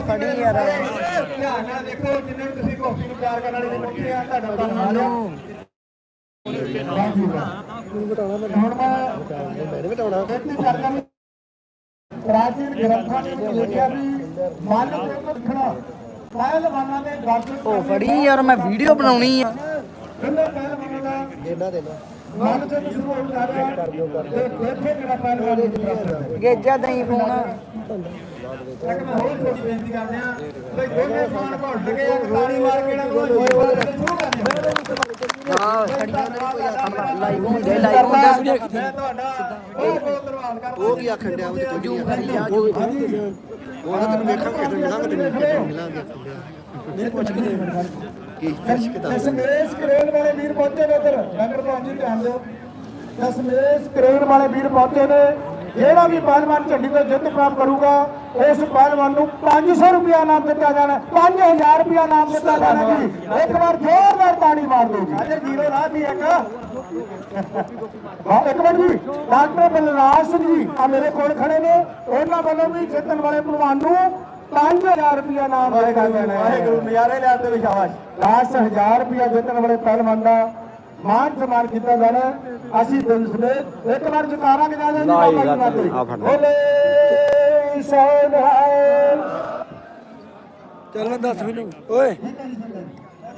ਉਹ ਫੜੀ ਯਾਰ। ਧਿਆਨ ਨਾਲ ਦੇਖੋ ਜਿੰਨੇ ਵੀ ਤੁਸੀਂ ਕੋਫੀ ਨੂੰ ਪਿਆਰ ਕਰਨ ਵਾਲੇ ਨੇ ਪਹੁੰਚੇ ਆ ਤੁਹਾਡਾ ਧੰਨਵਾਦ ਹੁਣ ਮੈਂ ਬਟਾਉਣਾ ਕਰਦਾ ਪ੍ਰਾਚੀਨ ਗ੍ਰੰਥਾਂ ਦੇ ਵਿੱਚ ਲਿਖਿਆ ਵੀ ਮਨ ਦੇ ਰੱਖਣਾ ਪਹਿਲਵਾਨਾਂ ਦੇ ਗੱਜ ਉਹ ਫੜੀ ਯਾਰ ਮੈਂ ਵੀਡੀਓ ਬਣਾਉਣੀ ਆ। ਪਹਿਲਵਾਨਾਂ ਦਾ ਦੇਣਾ ਦੇਣਾ। ਮਨ ਦੇ ਸ਼ੁਰੂ ਹੋ ਜਾਂਦਾ ਤੇ ਦੇਖੇ ਜਿਹੜਾ ਪਹਿਲਵਾਨ ਦੀ ਪ੍ਰਾਪਤ ਗੇਜਾ ਦਈ ਫੋਨ। ਇੱਕ ਮੈਂ ਹੋਰ ਛੋਟੀ ਬੇਨਤੀ ਕਰਦੇ ਆ ਬਈ ਦੋਨੇ ਫਾਨ ਘੁੱਟ ਗਏ ਇੱਕ ਤਾੜੀ ਮਾਰ ਕੇ ਨਾ ਕੋਈ ਜੋਰ ਤੇ ਸ਼ੁਰੂ ਕਰਦੇ ਹਾਂ ਖੜੀਆਂ ਨੇ ਕੋਈ ਆਖਣ ਲਾਈਵ ਹੁੰਦੇ ਲਾਈਵ ਹੁੰਦਾ। ਮੈਂ ਤੁਹਾਡਾ ਬਹੁਤ ਬਹੁਤ ਧੰਨਵਾਦ ਕਰਦਾ। ਉਹ ਕੀ ਆਖਣ ਡਿਆ ਉਹ ਜੂ ਕਰੀ ਜਾ ਜੂ ਉਹ ਤਾਂ ਤੈਨੂੰ ਵੇਖਾਂਗੇ ਤੇ ਮਿਲਾਂਗੇ ਤੈਨੂੰ ਮਿਲਾਂਗੇ ਨਹੀਂ ਪੁੱਛ ਕੇ ਕੀ ਦਸਮੇਸ਼ ਕਰੇਨ ਵਾਲੇ ਵੀਰ ਪਹੁੰਚੇ ਨੇ ਉਧਰ ਨਗਰ ਤੋਂ ਜੀ ਧਿਆਨ ਦਿਓ। ਦਸਮੇਸ਼ ਕਰੇਨ ਵਾਲੇ ਵੀਰ ਪਹੁੰਚੇ ਨੇ। ਜਿਹੜਾ ਵੀ ਪਹਿਲਵਾਨ ਝੰਡੀ ਤੋਂ ਜਿੱਤ ਪ੍ਰਾਪਤ ਕਰੂਗਾ ਉਸ ਪਹਿਲਵਾਨ ਨੂੰ 500 ਰੁਪਿਆ ਨਾਮ ਦਿੱਤਾ ਜਾਣਾ 5000 ਰੁਪਿਆ ਨਾਮ ਦਿੱਤਾ ਜਾਣਾ ਜੀ। ਇੱਕ ਵਾਰ ਜ਼ੋਰਦਾਰ ਤਾੜੀ ਮਾਰ ਦਿਓ ਜੀ। ਅਜੇ ਜੀਰੋ ਰਾਹ ਦੀ ਇੱਕ ਹਾਂ ਇੱਕ ਮਿੰਟ ਜੀ। ਡਾਕਟਰ ਬਲਰਾਜ ਸਿੰਘ ਜੀ ਆ ਮੇਰੇ ਕੋਲ ਖੜੇ ਨੇ। ਉਹਨਾਂ ਵੱਲੋਂ ਵੀ ਜਿੱਤਣ ਵਾਲੇ ਪਹਿਲਵਾਨ ਨੂੰ 5000 ਰੁਪਿਆ ਨਾਮ ਦਿੱਤਾ ਜਾਣਾ ਹੈ ਵਾਹਿਗੁਰੂ ਨਜ਼ਾਰੇ ਲਿਆ ਤੇ ਵਿਸ਼ਵਾਸ। 10000 ਰੁਪਿਆ ਜਿੱਤਣ ਵਾਲੇ ਪਹਿਲਵਾਨ ਦਾ ਮਾਨ ਸਨਮਾਨ ਕੀਤਾ ਜਾਣਾ। ਅਸੀਂ ਦਿਲ ਸਮੇਤ ਇੱਕ ਵਾਰ ਜਕਾਰਾ ਗਜਾ ਦੇ ਬਾਬਾ ਜੀ ਨਾਲ ਬੋਲੇ ਸੋਨਹਾਲ ਚੱਲ ਦੱਸ ਮੈਨੂੰ ਓਏ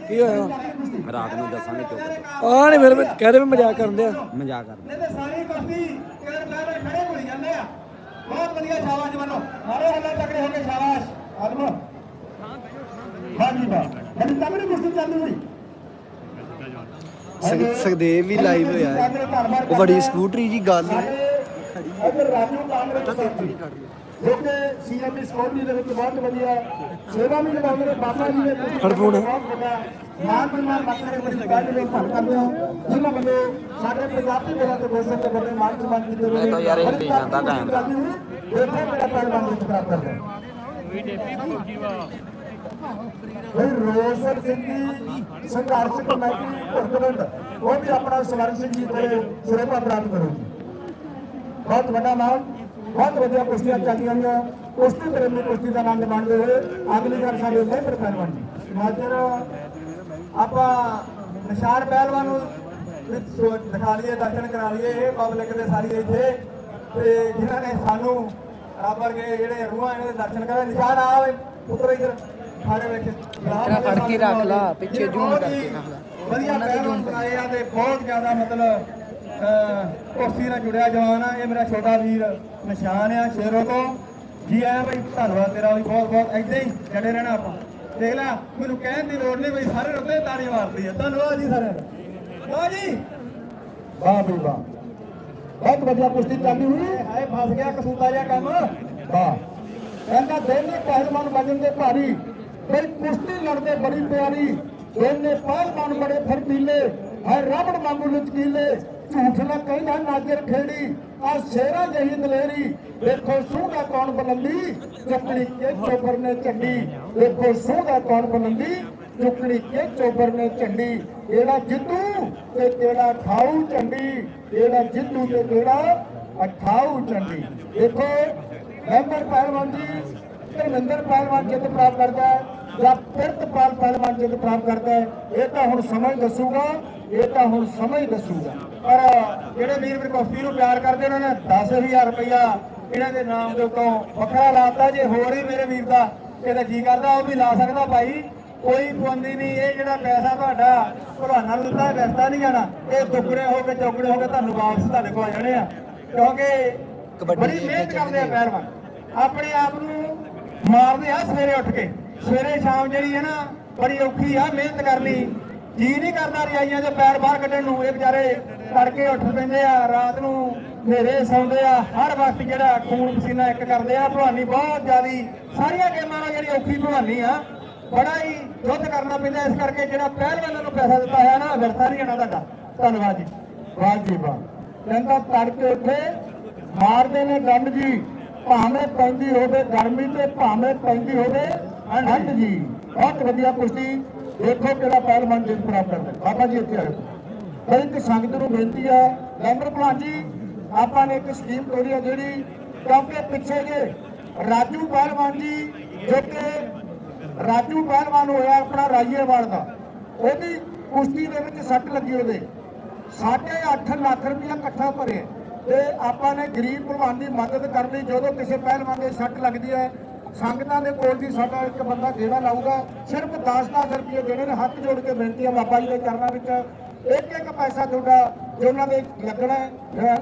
ਕੀ ਹੋਇਆ? ਰਾਤ ਨੂੰ ਦੱਸਾਂਗੇ ਚੁੱਪ ਆ ਨਹੀਂ ਫਿਰ ਮੈਂ ਕਹਿ ਰਿਹਾ ਮੈਂ ਮਜ਼ਾਕ ਕਰਨ ਦਿਆ। ਮਜ਼ਾਕ ਕਰ ਨਹੀਂ ਤੇ ਸਾਰੀ ਕੁਸ਼ਤੀ ਕਿਹੜੇ ਪਹਿਲੇ ਖੜੇ ਹੋਈ ਜਾਂਦੇ ਆ। ਬਹੁਤ ਵਧੀਆ ਸ਼ਾਬਾਸ਼ ਮੰਨੋ ਮਾਰੇ ਹੱਲਾ ਤਕੜੇ ਹੋ ਕੇ ਸ਼ਾਬਾਸ਼ ਆਦਮੋ ਹਾਂਜੀ ਬਾ ਬੜੀ ਹੋਈ ਸੁਖਦੇਵ ਵੀ ਲਾਈਵ ਹੋਇਆ ਹੈ। ਉਹ ਬੜੀ ਸਕੂਟਰੀ ਜੀ ਗੱਲ ਅਗਰ ਰਾਜੂ ਕਾਂਗਰਸ ਸਾਥੀ ਜੋ ਕਿ ਸੀਐਮਈ ਸਕੂਟਰੀ ਦੇ ਵਿੱਚ ਬਹੁਤ ਵਧੀਆ ਸੇਵਾ ਵੀ ਨਿਭਾਉਂਦੇ ਨੇ ਬਾਬਾ ਜੀ ਨੇ ਫੜ ਫੋਨ। ਮਾਨ ਸਨਮਾਨ ਬਖਸ਼ੇ ਬੜੀ ਗੱਲ ਦੇ ਭੰਗ ਕਰਦੇ ਹੋ ਜਿਨ੍ਹਾਂ ਵੱਲੋਂ ਸਾਡੇ ਪੰਜਾਬੀ ਬੋਲਾਂ ਤੇ ਬੋਸਰ ਦੇ ਬੰਦੇ ਮਾਨ ਸਨਮਾਨ ਕੀਤੇ ਹੋਏ ਮੈਂ ਤਾਂ ਯਾਰ ਇਹ ਪੀ ਜਾਂਦਾ ਕੈਮਰਾ। ਦੇਖੋ ਮੇਰਾ ਪਹਿਲਵਾਨ ਜਿੱਤ ਪ੍ਰਾਪਤ ਕਰਦਾ ਬਈ ਰੋਸ਼ਨ ਸਿੰਘ ਸੰਘਰਸ਼ ਕਮੇਟੀ ਭੁਰਤਵੰਡ ਉਹ ਵੀ ਆਪਣਾ ਸਵਰਨ ਸਿੰਘ ਜੀ ਕੋਲੇ ਸਿਰੋਪਾ ਪ੍ਰਾਪਤ ਕਰੂਗੀ ਬਹੁਤ ਵੱਡਾ ਨਾਮ ਬਹੁਤ ਵਧੀਆ ਕੁਸ਼ਤੀਆਂ ਚੱਲੀਆਂ ਹੋਈਆਂ। ਕੁਸ਼ਤੀ ਪ੍ਰੇਮੀ ਕੁਸ਼ਤੀ ਦਾ ਆਨੰਦ ਮਾਣਦੇ ਹੋਏ। ਅਗਲੀ ਵਾਰ ਸਾਡੇ ਲਹਿਰ ਪਹਿਲਵਾਨ ਜੀ। ਮਾਜਰ ਆਪਾਂ ਨਿਸ਼ਾਨ ਪਹਿਲਵਾਨ ਨੂੰ ਦਿਖਾ ਲਈਏ, ਦਰਸ਼ਨ ਕਰਾ ਲਈਏ। ਇਹ ਪਬਲਿਕ ਦੇ ਸਾਰੀ ਇੱਥੇ। ਤੇ ਜਿਨ੍ਹਾਂ ਨੇ ਸਾਨੂੰ ਰੱਬ ਵਰਗੇ ਜਿਹੜੇ ਰੂਹਾਂ ਇਹਨਾਂ ਦੇ ਦਰਸ਼ਨ ਕਰਾ ਨਿਸ਼ਾਨ ਆ ਪੁੱਤਰ ਇਧਰ। ਸਾਡੇ ਵਿੱਚ ਤੇਰਾ ਫੜ ਕੇ ਰੱਖ ਲਾ, ਪਿੱਛੇ zoom ਕਰਕੇ ਰੱਖ ਲਾ। ਵਧੀਆ ਪਹਿਲਵਾਨ ਬਣਾਏ ਆ ਤੇ ਬਹੁਤ ਜ਼ਿਆਦਾ ਮਤਲਬ ਕੁਸ਼ਤੀ ਨਾਲ ਜੁੜਿਆ ਜਵਾਨ ਆ। ਇਹ ਮੇਰਾ ਛੋਟਾ ਵੀਰ ਨਿਸ਼ਾਨ ਆ ਸ਼ੇਰੋ ਤੋਂ। ਜੀ ਆਇਆ ਬਈ ਧੰਨਵਾਦ ਤੇਰਾ ਵੀ ਬਹੁਤ ਬਹੁਤ। ਏਦਾਂ ਹੀ ਜੜੇ ਰਹਿਣਾ ਆਪਾਂ। ਦੇਖ ਲੈ ਮੈਨੂੰ ਕਹਿਣ ਦੀ ਲੋੜ ਨਹੀਂ ਬਈ ਸਾਰੇ ਰੁੱਤੇ ਤਾੜੀ ਮਾਰਦੀ ਆ। ਧੰਨਵਾਦ ਜੀ ਸਾਰਿਆਂ ਦਾ ਲਓ ਜੀ। ਵਾਹ ਬਈ ਵਾਹ। ਬਹੁਤ ਵਧੀਆ ਕੁਸ਼ਤੀ ਚੱਲਦੀ ਹੋਈ। ਹਾਏ ਫਸ ਗਿਆ ਕਸੂਤਾ ਜਿਹਾ ਕੰਮ। ਵਾਹ। ਕਹਿੰਦਾ ਦੋਨੇ ਪਹਿਲਵਾਨ ਵਜਨ ਦੇ ਭਾਰੀ। ਬਈ ਕੁਸ਼ਤੀ ਲੜਦੇ ਬੜੀ ਪਿਆਰੀ। ਦੋਨੇ ਪਹਿਲਵਾਨ ਬੜੇ ਫਰਤੀਲੇ ਹੈ ਰਬੜ ਵਾਂਗੂ ਲਚਕੀਲੇ। ਝੂਠ ਨਾ ਕਹਿੰਦਾ ਨਾਜਰ ਖੇੜੀ ਆ ਸ਼ੇਰਾਂ ਜਹੀ ਦਲੇਰੀ। ਦੇਖੋ ਸੂਹ ਕੌਣ ਬੁਲੰਦੀ? ਚੱਕਣੀ ਕੇ ਚੋਬਰ ਨੇ ਝੰਡੀ। ਦੇਖੋ ਸੂਹ ਕੌਣ ਬੁਲੰਦੀ? ਚੁੱਕਣੀ ਕੇ ਚੋਬਰ ਨੇ ਝੰਡੀ। ਇਹੜਾ ਜਿੱਤੂ ਤੇ ਕਿਹੜਾ ਖਾਊ ਝੰਡੀ? ਇਹੜਾ ਜਿੱਤੂ ਤੇ ਕਿਹੜਾ ਅਠਾਊ ਝੰਡੀ? ਦੇਖੋ ਮੈਂਬਰ ਪਹਿਲਵਾਨ ਜੀ, ਧਰਮਿੰਦਰ ਪਹਿਲਵਾਨ ਜਿੱਤ ਪ੍ਰਾਪਤ ਕਰਦਾ ਹੈ। ਜਾਂ ਪਿਰਤਪਾਲ ਪਹਿਲਵਾਨ ਜਿੱਤ ਪ੍ਰਾਪਤ ਕਰਦਾ ਹੈ ਇਹ ਤਾਂ ਹੁਣ ਸਮਾਂ ਹੀ ਦੱਸੂਗਾ ਇਹ ਤਾਂ ਹੁਣ ਸਮਾਂ ਹੀ ਦੱਸੂਗਾ। ਪਰ ਜਿਹੜੇ ਵੀਰ ਕੁਸ਼ਤੀ ਨੂੰ ਪਿਆਰ ਕਰਦੇ ਉਹਨਾਂ ਨੇ 10000 ਰੁਪਇਆ ਇਹਨਾਂ ਦੇ ਨਾਮ ਦੇ ਉੱਤੋਂ ਵੱਖਰਾ ਲਾਤਾ ਜੇ ਹੋਰ ਹੀ ਮੇਰੇ ਵੀਰ ਦਾ ਇਹਦਾ ਜੀ ਕਰਦਾ ਉਹ ਵੀ ਲਾ ਸਕਦਾ ਭਾਈ। ਕੋਈ ਪਾਬੰਦੀ ਨਹੀਂ ਇਹ ਜਿਹੜਾ ਪੈਸਾ ਤੁਹਾਡਾ ਭਲਵਾਨਾਂ ਨੂੰ ਦਿੱਤਾ ਵਸਦਾ ਨਹੀਂ ਜਾਣਾ। ਇਹ ਦੁੱਗਣੇ ਹੋ ਕੇ ਚੌਗਣੇ ਹੋ ਕੇ ਤੁਹਾਨੂੰ ਵਾਪਸ ਤੁਹਾਡੇ ਕੋਲ ਆ ਜਾਣੇ ਆ। ਕਿਉਂਕਿ ਬੜੀ ਮਿਹਨਤ ਕਰਦੇ ਆ ਪਹਿਲਵਾਨ। ਆਪਣੇ ਆਪ ਨੂੰ ਮਾਰਦੇ ਆ ਸਵੇਰੇ ਉੱਠ ਕੇ। ਸਵੇਰੇ ਸ਼ਾਮ ਜਿਹੜੀ ਹੈ ਨਾ, ਬੜੀ ਔਖੀ ਆ, ਮਿਹਨਤ ਕਰਨੀ ਜੀ ਨਹੀਂ ਕਰਦਾ ਰਜਾਈਆਂ 'ਚ ਪੈਰ ਬਾਹਰ ਕੱਢਣ ਨੂੰ। ਇਹ ਵਿਚਾਰੇ ਤੜਕੇ ਉੱਠ ਪੈਂਦੇ ਆ, ਰਾਤ ਨੂੰ ਹਨੇਰੇ ਸੌਂਦੇ ਆ। ਹਰ ਵਕਤ ਜਿਹੜਾ ਖੂਨ ਪਸੀਨਾ ਇੱਕ ਕਰਦੇ ਆ, ਭਲਵਾਨੀ ਬਹੁਤ ਜ਼ਿਆਦੀ। ਸਾਰੀਆਂ ਗੇਮਾਂ ਨਾਲ ਜਿਹੜੀ ਔਖੀ ਭਲਵਾਨੀ ਆ, ਬੜਾ ਹੀ ਯੁੱਧ ਕਰਨਾ ਪੈਂਦਾ। ਇਸ ਕਰਕੇ ਜਿਹੜਾ ਪਹਿਲਵਾਨਾਂ ਨੂੰ ਪੈਸਾ ਦਿੱਤਾ ਹੋਇਆ ਨਾ ਵਿਰਸਾ ਨਹੀਂ ਜਾਣਾ ਤੁਹਾਡਾ ਧੰਨਵਾਦ ਜੀ। ਵਾਹ ਜੀ ਵਾਹ। ਕਹਿੰਦਾ ਤੜਕੇ ਉੱਠੇ, ਮਾਰਦੇ ਨੇ ਗੰਢ ਜੀ। ਭਾਵੇਂ ਪੈਂਦੀ ਹੋਵੇ, ਗਰਮੀ ਤੇ ਭਾਵੇਂ ਪੈਂਦੀ ਹੋਵੇ ਠੰਡ ਜੀ ਬਹੁਤ ਵਧੀਆ ਕੁਸ਼ਤੀ। ਦੇਖੋ ਕਿਹੜਾ ਪਹਿਲਵਾਨ ਜਿੱਤ ਪ੍ਰਾਪਤ ਕਰਦਾ ਬਾਬਾ ਜੀ ਇੱਥੇ ਆਓ ਪਰ ਇੱਕ ਸੰਗਤ ਨੂੰ ਬੇਨਤੀ ਹੈ ਲੈਂਬਰ ਭਲਵਾਨ ਜੀ, ਆਪਾਂ ਨੇ ਇੱਕ ਸਕੀਮ ਤੋੜੀ ਹੈ ਜਿਹੜੀ ਕਿਉਂਕਿ ਪਿੱਛੇ ਜੇ ਰਾਜੂ ਪਹਿਲਵਾਨ ਜੀ, ਜੋ ਕਿ ਰਾਜੂ ਪਹਿਲਵਾਨ ਹੋਇਆ ਆਪਣਾ ਰਾਈਏਵਾਲ ਦਾ, ਉਹਦੀ ਕੁਸ਼ਤੀ ਦੇ ਵਿੱਚ ਸੱਟ ਲੱਗੀ ਉਹਦੇ। ਸਾਢੇ ਅੱਠ ਲੱਖ ਰੁਪਇਆ ਇਕੱਠਾ ਭਰੇ ਤੇ ਆਪਾਂ ਨੇ ਗਰੀਬ ਭਲਵਾਨ ਦੀ ਮਦਦ ਕਰਨੀ, ਜਦੋਂ ਕਿਸੇ ਪਹਿਲਵਾਨ ਦੇ ਸੱਟ ਲੱਗਦੀ ਹੈ ਸੰਗਤਾਂ ਦੇ ਕੋਲ ਦੀ ਸਾਡਾ ਇੱਕ ਬੰਦਾ ਗੇੜਾ ਲਾਊਗਾ। ਸਿਰਫ 10-10 ਰੁਪਏ ਦੇਣੇ ਨੇ ਹੱਥ ਜੋੜ ਕੇ ਬੇਨਤੀ ਹੈ ਬਾਬਾ ਜੀ ਦੇ ਚਰਨਾਂ ਵਿੱਚ। ਇੱਕ ਇੱਕ ਪੈਸਾ ਤੁਹਾਡਾ ਜੋ ਉਹਨਾਂ ਦੇ ਲੱਗਣਾ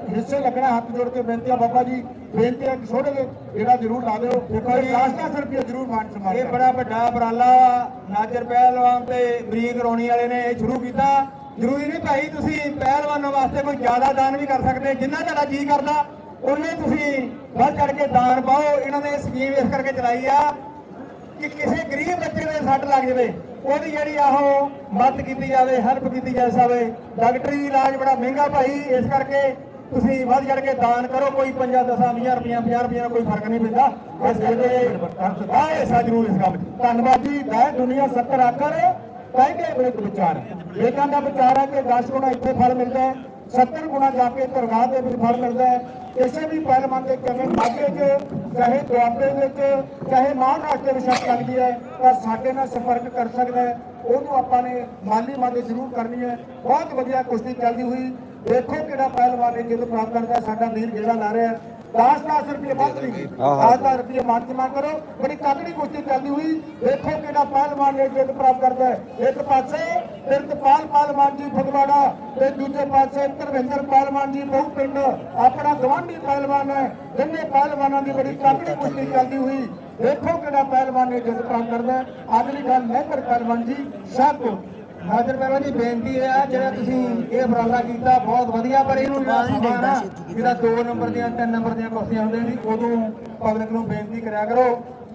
ਹਿੱਸੇ ਲੱਗਣਾ ਹੱਥ ਜੋੜ ਕੇ ਬੇਨਤੀ ਹੈ ਬਾਬਾ ਜੀ। ਬੇਨਤੀ ਹੈ ਛੋਟੇ ਜਿਹੇ ਜਿਹੜਾ ਜ਼ਰੂਰ ਲਾ ਦਿਓ। ਦੇਖੋ 10-10 ਰੁਪਏ ਜ਼ਰੂਰ ਮਾਨ ਸਮਾਨ ਇਹ ਬੜਾ ਵੱਡਾ ਉਪਰਾਲਾ ਨਾਜਰ ਪਹਿਲਵਾਨ ਤੇ ਬਰੀਕ ਰੋਣੀ ਵਾਲੇ ਨੇ ਇਹ ਸ਼ੁਰੂ ਕੀਤਾ। ਜ਼ਰੂਰੀ ਨਹੀਂ ਭਾਈ ਤੁਸੀਂ ਪਹਿਲਵਾਨਾਂ ਵਾਸਤੇ ਕੋਈ ਜ਼ਿਆਦਾ ਦਾਨ ਵੀ ਕਰ ਸਕਦੇ ਜਿੰਨਾ ਤੁਹਾਡਾ ਜੀ ਕਰਦਾ ਉਹਨੇ ਤੁਸੀਂ ਵੱਧ ਚੜ ਕੇ ਦਾਨ ਪਾਓ, ਇਹਨਾਂ ਨੇ ਸਕੀਮ ਇਸ ਕਰਕੇ ਚਲਾਈ ਆ ਕਿ ਕਿਸੇ ਗਰੀਬ ਬੱਚੇ ਦੇ ਸੱਟ ਲੱਗ ਜਾਵੇ, ਉਹਦੀ ਜਿਹੜੀ ਆਹੋ ਮਦਦ ਕੀਤੀ ਜਾਵੇ ਹੈਲਪ ਕੀਤੀ ਜਾ ਸਕੇ। ਡਾਕਟਰੀ ਇਲਾਜ ਬੜਾ ਮਹਿੰਗਾ ਭਾਈ, ਇਸ ਕਰਕੇ ਤੁਸੀਂ ਵੱਧ ਚੜ ਕੇ ਦਾਨ ਕਰੋ, ਕੋਈ 5 10 20 ਰੁਪਈਆ 50 ਰੁਪਈਆ ਨਾਲ ਕੋਈ ਫ਼ਰਕ ਨਹੀਂ ਪੈਂਦਾ। ਇਸ ਕਰਕੇ ਆਹ ਹਿੱਸਾ ਜ਼ਰੂਰ ਇਸ ਕੰਮ ਧੰਨਵਾਦ ਜੀ ਲੈ ਦੁਨੀਆ 70 ਆਕਰ ਕਹਿੰਦੇ ਬੜੇ ਵਿਚਾਰ। ਇਹਨਾਂ ਦਾ ਵਿਚਾਰ ਹੈ ਕਿ 10 ਗੁਣਾ ਇੱਥੇ ਫਲ ਮਿਲਦਾ ਹੈ। 70 ਗੁਣਾ ਜਾ ਕੇ ਦਰਗਾਹ ਦੇ ਵਿੱਚ ਫਲ ਮਿਲਦਾ ਹੈ। ਇਸੇ ਵੀ ਪਹਿਲਵਾਨ ਦੇ ਕਿਵੇਂ ਮਾਝੇ 'ਚ, ਚਾਹੇ ਦੁਆਬੇ ਵਿੱਚ, ਚਾਹੇ ਮਹਾਰਾਸ਼ਟਰ ਵਿੱਚ ਸੱਟ ਲੱਗਦੀ ਹੈ, ਤਾਂ ਸਾਡੇ ਨਾਲ ਸੰਪਰਕ ਕਰ ਸਕਦਾ ਹੈ। ਉਹਨੂੰ ਆਪਾਂ ਨੇ ਮਾਲੀ ਮਦਦ ਜ਼ਰੂਰ ਕਰਨੀ ਹੈ। ਬਹੁਤ ਵਧੀਆ ਕੁਸ਼ਤੀ ਚੱਲਦੀ ਹੋਈ। ਦੇਖੋ ਕਿਹੜਾ ਪਹਿਲਵਾਨ ਇਹ ਜਿੱਤ ਪ੍ਰਾਪਤ ਕਰਦਾ ਸਾਡਾ ਵੀਰ ਜਿਹੜਾ ਲਾ ਰਿਹਾ 10-10 ਰੁਪਏ ਵੱਧ ਨਹੀਂ 10-10 ਰੁਪਏ ਮੰਨ ਜਮਾ ਕਰੋ। ਬੜੀ ਤਕੜੀ ਕੁਸ਼ਤੀ ਚੱਲਦੀ ਹੋਈ ਦੇਖੋ ਕਿਹੜਾ ਪਹਿਲਵਾਨ ਇਹ ਜਿੱਤ ਪ੍ਰਾਪਤ ਕਰਦਾ ਹੈ। ਇੱਕ ਪਾਸੇ ਤਿਰਤਪਾਲ ਪਹਿਲਵਾਨ ਜੀ ਫਗਵਾੜਾ ਤੇ ਦੂਜੇ ਪਾਸੇ ਧਰਮਿੰਦਰ ਪਹਿਲਵਾਨ ਜੀ ਬਹੁ ਪਿੰਡ ਆਪਣਾ ਗਵਾਂਢੀ ਪਹਿਲਵਾਨ ਹੈ ਦੋਨੇ ਪਹਿਲਵਾਨਾਂ ਦੀ ਬੜੀ ਤਕੜੀ ਕੁਸ਼ਤੀ ਚੱਲਦੀ ਹੋਈ ਦੇਖੋ ਕਿਹੜਾ ਪਹਿਲਵਾਨ ਇਹ ਜਿੱਤ ਪ੍ਰਾਪਤ ਕਰਦਾ ਹੈ। ਅਗਲੀ ਗੱਲ ਮਹਿੰਦਰ ਪਹਿਲਵਾਨ ਜੀ ਸ਼ਾਹਕੋਟ ਨਾਜ਼ਰ ਪਹਿਲਵਾਨ ਜੀ ਬੇਨਤੀ ਹੈ ਜਿਹੜਾ ਤੁਸੀਂ ਇਹ ਉਪਰਾਲਾ ਕੀਤਾ ਬਹੁਤ ਵਧੀਆ ਪਰ ਇਹਨੂੰ ਜਿਹੜਾ ਸਮਾਂ ਨਾ ਜਿਹੜਾ 2 ਨੰਬਰ ਦੀਆਂ 3 ਨੰਬਰ ਦੀਆਂ ਕੁਰਸੀਆਂ ਹੁੰਦੀਆਂ ਸੀ ਉਦੋਂ ਪਬਲਿਕ ਨੂੰ ਬੇਨਤੀ ਕਰਿਆ ਕਰੋ।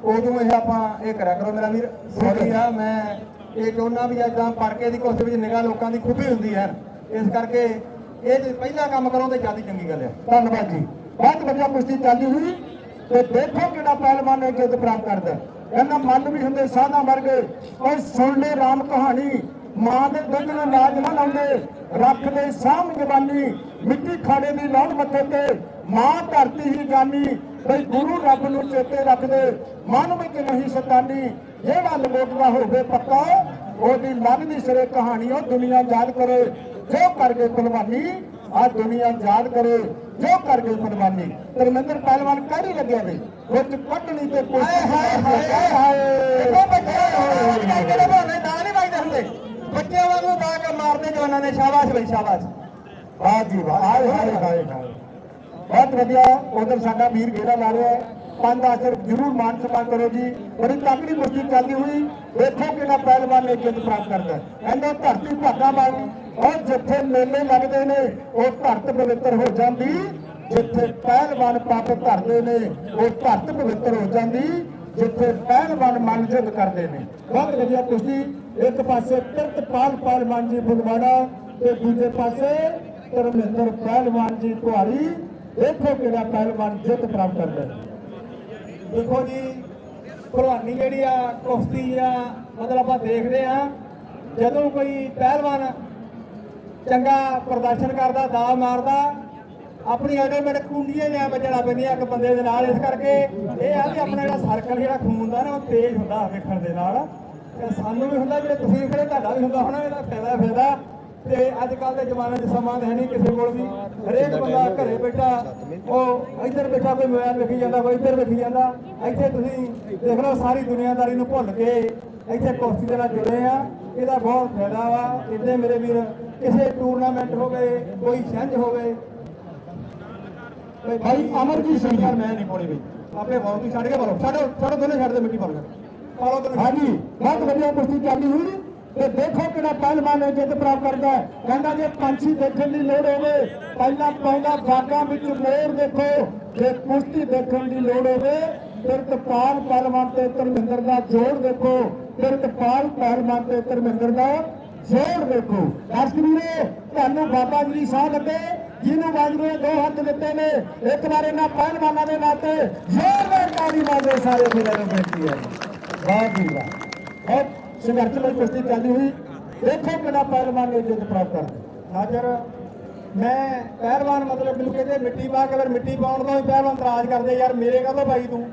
ਉਦੋਂ ਇਹ ਆਪਾਂ ਇਹ ਕਰਿਆ ਕਰੋ ਮੇਰਾ ਵੀਰ ਸੌਰੀ ਆ ਮੈਂ ਇਹ ਚਾਹੁੰਦਾ ਵੀ ਇਦਾਂ ਪੜਕੇ ਦੀ ਕੁਸ਼ਤੀ ਵਿੱਚ ਨਿਗਾਹ ਲੋਕਾਂ ਦੀ ਖੁੱਬੀ ਹੁੰਦੀ ਹੈ। ਇਸ ਕਰਕੇ ਇਹ ਜੇ ਪਹਿਲਾ ਕੰਮ ਕਰੋ ਤੇ ਜ਼ਿਆਦਾ ਚੰਗੀ ਗੱਲ ਹੈ ਧੰਨਵਾਦ ਜੀ। ਬਹੁਤ ਵਧੀਆ ਕੁਸ਼ਤੀ ਚੱਲਦੀ ਹੋਈ ਤੇ ਦੇਖੋ ਕਿਹੜਾ ਪਹਿਲਵਾਨ ਇਹ ਜਿੱਤ ਪ੍ਰਾਪਤ ਕਰਦਾ ਹੈ। ਕਹਿੰਦਾ ਮਨ ਵੀ ਹੁੰਦੇ ਸਾਧਾਂ ਵਰਗੇ ਓਏ ਸੁਣ ਲੈ ਰਾਮ ਕਹਾਣੀ। ਮਾਂ ਦੇ ਦੁੱਧ ਨੂੰ ਲਾਜ ਨਾ ਲਾਉਂਦੇ ਰੱਖਦੇ ਸਾਂਭ ਜਵਾਨੀ ਮਿੱਟੀ ਖਾੜੇ ਦੀ ਲਾਉਣ ਮੱਥੇ ਤੇ ਮਾਂ ਧਰਤੀ ਹੀ ਜਾਨੀ ਬਈ ਗੁਰੂ ਰੱਬ ਨੂੰ ਚੇਤੇ ਰੱਖਦੇ ਮਨ ਵਿੱਚ ਨਹੀਂ ਸ਼ੈਤਾਨੀ ਜਿਹੜਾ ਲਗੋਟਦਾ ਹੋਵੇ ਪੱਕਾ ਉਹਦੀ ਮਨ ਦੀ ਸਿਰੇ ਕਹਾਣੀ ਉਹ ਦੁਨੀਆ ਯਾਦ ਕਰੇ ਜੋ ਕਰਕੇ ਕੁਰਬਾਨੀ ਆ ਦੁਨੀਆ ਯਾਦ ਕਰੇ ਜੋ ਕਰਕੇ ਕੁਰਬਾਨੀ। ਧਰਮਿੰਦਰ ਪਹਿਲਵਾਨ ਕਾਹਦੀ ਲੱਗਿਆ ਵੇ? ਵਿੱਚ ਕੱਢਣੀ ਤੇ ਕੋਈ ਹਾਏ ਹਾਏ ਹਾਏ। ਦੇਖੋ ਬੱਚੇ ਕਿਹੜੇ ਬਹਾਨੇ ਨਾ ਨਹੀਂ ਵੱਜਦੇ ਹੁੰਦੇ? ਬੱਚਿਆਂ ਵਾਂਗੂ ਗਾ ਕੇ ਮਾਰਦੇ ਜਵਾਨਾਂ ਨੇ ਸ਼ਾਬਾਸ਼ ਬਈ, ਸ਼ਾਬਾਸ਼। ਵਾਹ ਜੀ ਵਾਹ ਹਾਏ ਹਾਏ ਹਾਏ। ਬਹੁਤ ਵਧੀਆ, ਉਧਰ ਸਾਡਾ ਵੀਰ ਗੇੜਾ ਲਾ ਰਿਹਾ ਹੈ। ਪੰਜ ਦਸ ਜ਼ਰੂਰ ਮਾਨ ਸਨਮਾਨ ਕਰੋ ਜੀ। ਬੜੀ ਤਕੜੀ ਕੁਸ਼ਤੀ ਚੱਲਦੀ ਹੋਈ, ਦੇਖੋ ਕਿਹੜਾ ਪਹਿਲਵਾਨ ਨੇ ਜਿੱਤ ਪ੍ਰਾਪਤ ਕਰਦਾ ਹੈ। ਧਰਤੀ ਭਾਗਾ ਵਾਲੀ ਔਰ ਜਿੱਥੇ ਮੇਲੇ ਲੱਗਦੇ ਨੇ, ਉਹ ਧਰਤ ਪਵਿੱਤਰ ਹੋ ਜਾਂਦੀ। ਜਿੱਥੇ ਪਹਿਲਵਾਨ ਪੱਗ ਧਰਦੇ ਨੇ, ਉਹ ਧਰਤ ਪਵਿੱਤਰ ਹੋ ਜਾਂਦੀ। ਜਿੱਥੇ ਪਹਿਲਵਾਨ ਮਨ ਜਿੱਤ ਕਰਦੇ ਨੇ। ਬਹੁਤ ਵਧੀਆ ਕੁਸ਼ਤੀ। ਇੱਕ ਪਾਸੇ ਕਿਰਤਪਾਲ ਪਹਿਲਵਾਨ ਜੀ ਫਗਵਾੜਾ ਤੇ ਦੂਜੇ ਪਾਸੇ ਧਰਮਿੰਦਰ ਪਹਿਲਵਾਨ ਜੀ ਕੁਹਾੜੀ। ਦੇਖੋ ਕਿਹੜਾ ਪਹਿਲਵਾਨ ਜਿੱਤ ਪ੍ਰਾਪਤ ਕਰਦਾ ਦੇਖੋ ਜੀ ਭਲਵਾਨੀ ਜਿਹੜੀ ਆ, ਕੁਸ਼ਤੀ ਆ, ਮਤਲਬ ਆਪਾਂ ਦੇਖਦੇ ਆ, ਜਦੋਂ ਕੋਈ ਪਹਿਲਵਾਨ ਚੰਗਾ ਪ੍ਰਦਰਸ਼ਨ ਕਰਦਾ ਦਾ ਮਾਰਦਾ, ਆਪਣੀ ਆਟੋਮੈਟਿਕ ਕੁੰਡੀਆਂ ਜਾਂ ਵੱਜਣਾ ਪੈਂਦੀਆਂ ਇੱਕ ਬੰਦੇ ਦੇ ਨਾਲ, ਇਸ ਕਰਕੇ ਇਹ ਆ ਕਿ ਆਪਣਾ ਜਿਹੜਾ ਸਰਕਲ ਜਿਹੜਾ ਖੂਨ ਦਾ ਨਾ, ਉਹ ਤੇਜ਼ ਹੁੰਦਾ ਵੇਖਣ ਦੇ ਨਾਲ। ਤੇ ਸਾਨੂੰ ਵੀ ਹੁੰਦਾ ਜਿਹੜੇ ਤੁਸੀਂ ਖੜੇ ਤੁਹਾਡਾ ਵੀ ਹੁੰਦਾ ਹੋਣਾ ਇਹਦਾ ਫਾਇਦਾ ਫਾਇਦਾ। ਤੇ ਅੱਜ ਕੱਲ ਦੇ ਜ਼ਮਾਨੇ 'ਚ ਸਮਾਂ ਤਾਂ ਹੈ ਨਹੀਂ ਕਿਸੇ ਕੋਲ ਵੀ। ਹਰੇਕ ਬੰਦਾ ਘਰੇ ਬੈਠਾ ਉਹ ਇੱਧਰ ਬੈਠਾ ਕੋਈ ਮੋਬਾਈਲ ਵੇਖੀ ਜਾਂਦਾ ਕੋਈ ਇੱਧਰ ਵੇਖੀ ਜਾਂਦਾ। ਇੱਥੇ ਤੁਸੀਂ ਦੇਖ ਲਓ ਸਾਰੀ ਦੁਨੀਆਦਾਰੀ ਨੂੰ ਭੁੱਲ ਕੇ ਇੱਥੇ ਕੁਸ਼ਤੀ ਦੇ ਨਾਲ ਜੁੜੇ ਆ। ਇਹਦਾ ਬਹੁਤ ਫਾਇਦਾ ਵਾ। ਇੱਥੇ ਮੇਰੇ ਵੀਰ ਕਿਸੇ ਟੂਰਨਾਮੈਂਟ ਹੋਵੇ ਕੋਈ ਛੰਝ ਹੋਵੇ ਭਾਈ ਅਮਰਜੀਤ ਸਿੰਘ ਯਾਰ ਮੈਂ ਨਹੀਂ ਪਾਉਣੀ ਬਈ। ਆਪੇ ਬਹੁਤ ਹੀ ਛੱਡ ਕੇ ਪਾਲੋ ਛੱਡੋ ਛੱਡੋ ਦੋਨੇ ਛੱਡ ਦੇ ਮਿੱਟੀ ਦੋਨੇ ਹਾਂਜੀ, ਬਹੁਤ ਵਧੀਆ ਕੁਸ਼ਤੀ ਚੱਲੀ ਹੋਈ। ਤੇ ਦੇਖੋ ਕਿਹੜਾ ਪਹਿਲਵਾਨ ਇਹ ਜਿੱਤ ਪ੍ਰਾਪਤ ਕਰਦਾ ਹੈ। ਕਹਿੰਦਾ ਜੇ ਪੰਛੀ ਦੇਖਣ ਦੀ ਲੋੜ ਹੋਵੇ, ਪਹਿਲਾਂ ਪਹਿਲਾਂ ਬਾਗਾਂ ਵਿੱਚ ਮੋਰ ਦੇਖੋ। ਜੇ ਕੁਸ਼ਤੀ ਦੇਖਣ ਦੀ ਲੋੜ ਹੋਵੇ ਤਿਰਤਪਾਲ ਪਹਿਲਵਾਨ ਤੇ ਧਰਮਿੰਦਰ ਦਾ ਜੋੜ ਦੇਖੋ। ਤਿਰਤਪਾਲ ਪਹਿਲਵਾਨ ਤੇ ਧਰਮਿੰਦਰ ਦਾ ਜੋੜ ਦੇਖੋ। ਦਰਸ਼ਕ ਵੀਰੋ, ਤੁਹਾਨੂੰ ਬਾਬਾ ਜੀ ਦੀ ਸਾਹ ਲੱਗੇ, ਜਿਹਨੂੰ ਬਾਜਰੂ ਨੇ ਦੋ ਹੱਥ ਦਿੱਤੇ ਨੇ, ਇੱਕ ਵਾਰ ਇਹਨਾਂ ਪਹਿਲਵਾਨਾਂ ਦੇ ਨਾਤੇ ਜ਼ੋਰਦਾਰ ਤਾੜੀ ਮਾਰੋ ਸਾਰੇ ਵੀਰਾਂ ਨੂੰ ਬੇਨਤੀ ਹੈ। ਵਾਹ ਜੀ ਵਾਹ ਬਹੁਤ ਸੰਘਰਸ਼ਮਈ ਕੁਸ਼ਤੀ ਚੱਲਦੀ ਹੋਈ। ਦੇਖੋ ਕਿਹੜਾ ਪਹਿਲਵਾਨ ਨੇ ਜਿੱਤ ਪ੍ਰਾਪਤ ਕਰਦਾ। ਹਾਜ਼ਰ। ਮੈਂ ਪਹਿਲਵਾਨ ਮਤਲਬ ਮੈਨੂੰ ਕਹਿੰਦੇ ਮਿੱਟੀ ਪਾ ਕੇ ਫਿਰ ਮਿੱਟੀ ਪਾਉਣ ਤੋਂ ਹੀ ਪਹਿਲਵਾਨ ਇਤਰਾਜ਼ ਕਰਦੇ, ਯਾਰ ਮੇਰੇ ਕਾਹਤੋਂ ਪਾਈ ਤੂੰ?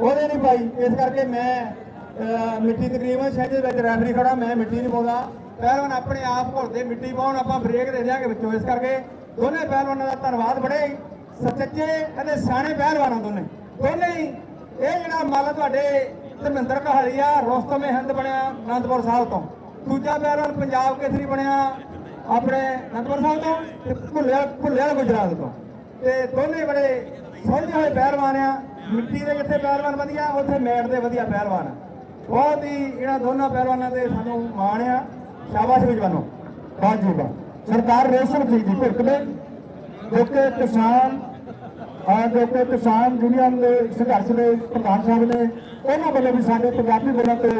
ਉਹਦੇ ਨਹੀਂ ਪਾਈ। ਇਸ ਕਰਕੇ ਮੈਂ ਮਿੱਟੀ ਤਕਰੀਬਨ ਛੇ ਦੇ ਵਿੱਚ ਰੈਫਰੀ ਖੜਾ ਮੈਂ ਮਿੱਟੀ ਨਹੀਂ ਪਾਉਂਦਾ। ਪਹਿਲਵਾਨ ਆਪਣੇ ਆਪ ਘੁਲਦੇ, ਮਿੱਟੀ ਪਾਉਣ ਆਪਾਂ ਬ੍ਰੇਕ ਦੇ ਦਿਆਂਗੇ ਵਿੱਚੋਂ। ਇਸ ਕਰਕੇ ਦੋਨੇ ਪਹਿਲਵਾਨਾਂ ਦਾ ਧੰਨਵਾਦ ਬੜੇ ਸੱਚੇ ਅਤੇ ਸਿਆਣੇ ਪਹਿਲਵਾਨਾਂ ਦੋਨੇ। ਦੋਨੇ ਇਹ ਜਿਹੜਾ ਮੱਲ ਤੁਹਾਡੇ ਧਰਮਿੰਦਰ ਕਹਾਲੀ ਰੋਸਤਮ ਹਿੰਦ ਬਣਿਆ ਅਨੰਦਪੁਰ ਸਾਹਿਬ ਤੋਂ। ਦੂਜਾ ਪਹਿਲਵਾਨ ਪੰਜਾਬ ਕੇਸਰੀ ਬਣਿਆ ਆਪਣੇ ਅਨੰਦਪੁਰ ਸਾਹਿਬ ਤੋਂ ਤੇ ਭੁੱਲਿਆ ਭੁੱਲਿਆ ਗੁਜਰਾਤ ਤੋਂ। ਤੇ ਦੋਨੇ ਬੜੇ ਸੁਲਝੇ ਹੋਏ ਪਹਿਲਵਾਨ ਆ। ਮਿੱਟੀ ਦੇ ਜਿੱਥੇ ਪਹਿਲਵਾਨ ਵਧੀਆ, ਉੱਥੇ ਮੈਟ ਦੇ ਵਧੀਆ ਪਹਿਲਵਾਨ ਆ। ਬਹੁਤ ਹੀ ਇਹਨਾਂ ਦੋਨਾਂ ਪਹਿਲਵਾਨਾਂ ਦੇ ਸਾਨੂੰ ਮਾਣ ਆ। ਸ਼ਾਬਾਸ਼ ਵੀ ਬਹੁਤ ਜੀ ਬਹੁਤ ਸਰਦਾਰ ਰੇਸ਼ਮ ਸਿੰਘ ਜੀ ਭਿਰਕ ਦੇ ਜੋ ਕਿ ਕਿਸਾਨ ਜੋ ਕਿ ਕਿਸਾਨ ਯੂਨੀਅਨ ਦੇ ਸੰਘਰਸ਼ ਦੇ ਪ੍ਰਧਾਨ ਸਾਹਿਬ ਨੇ ਉਹਨਾਂ ਵੱਲੋਂ ਵੀ ਸਾਡੇ ਪੰਜਾਬੀ ਵੱਲੋਂ ਤੇ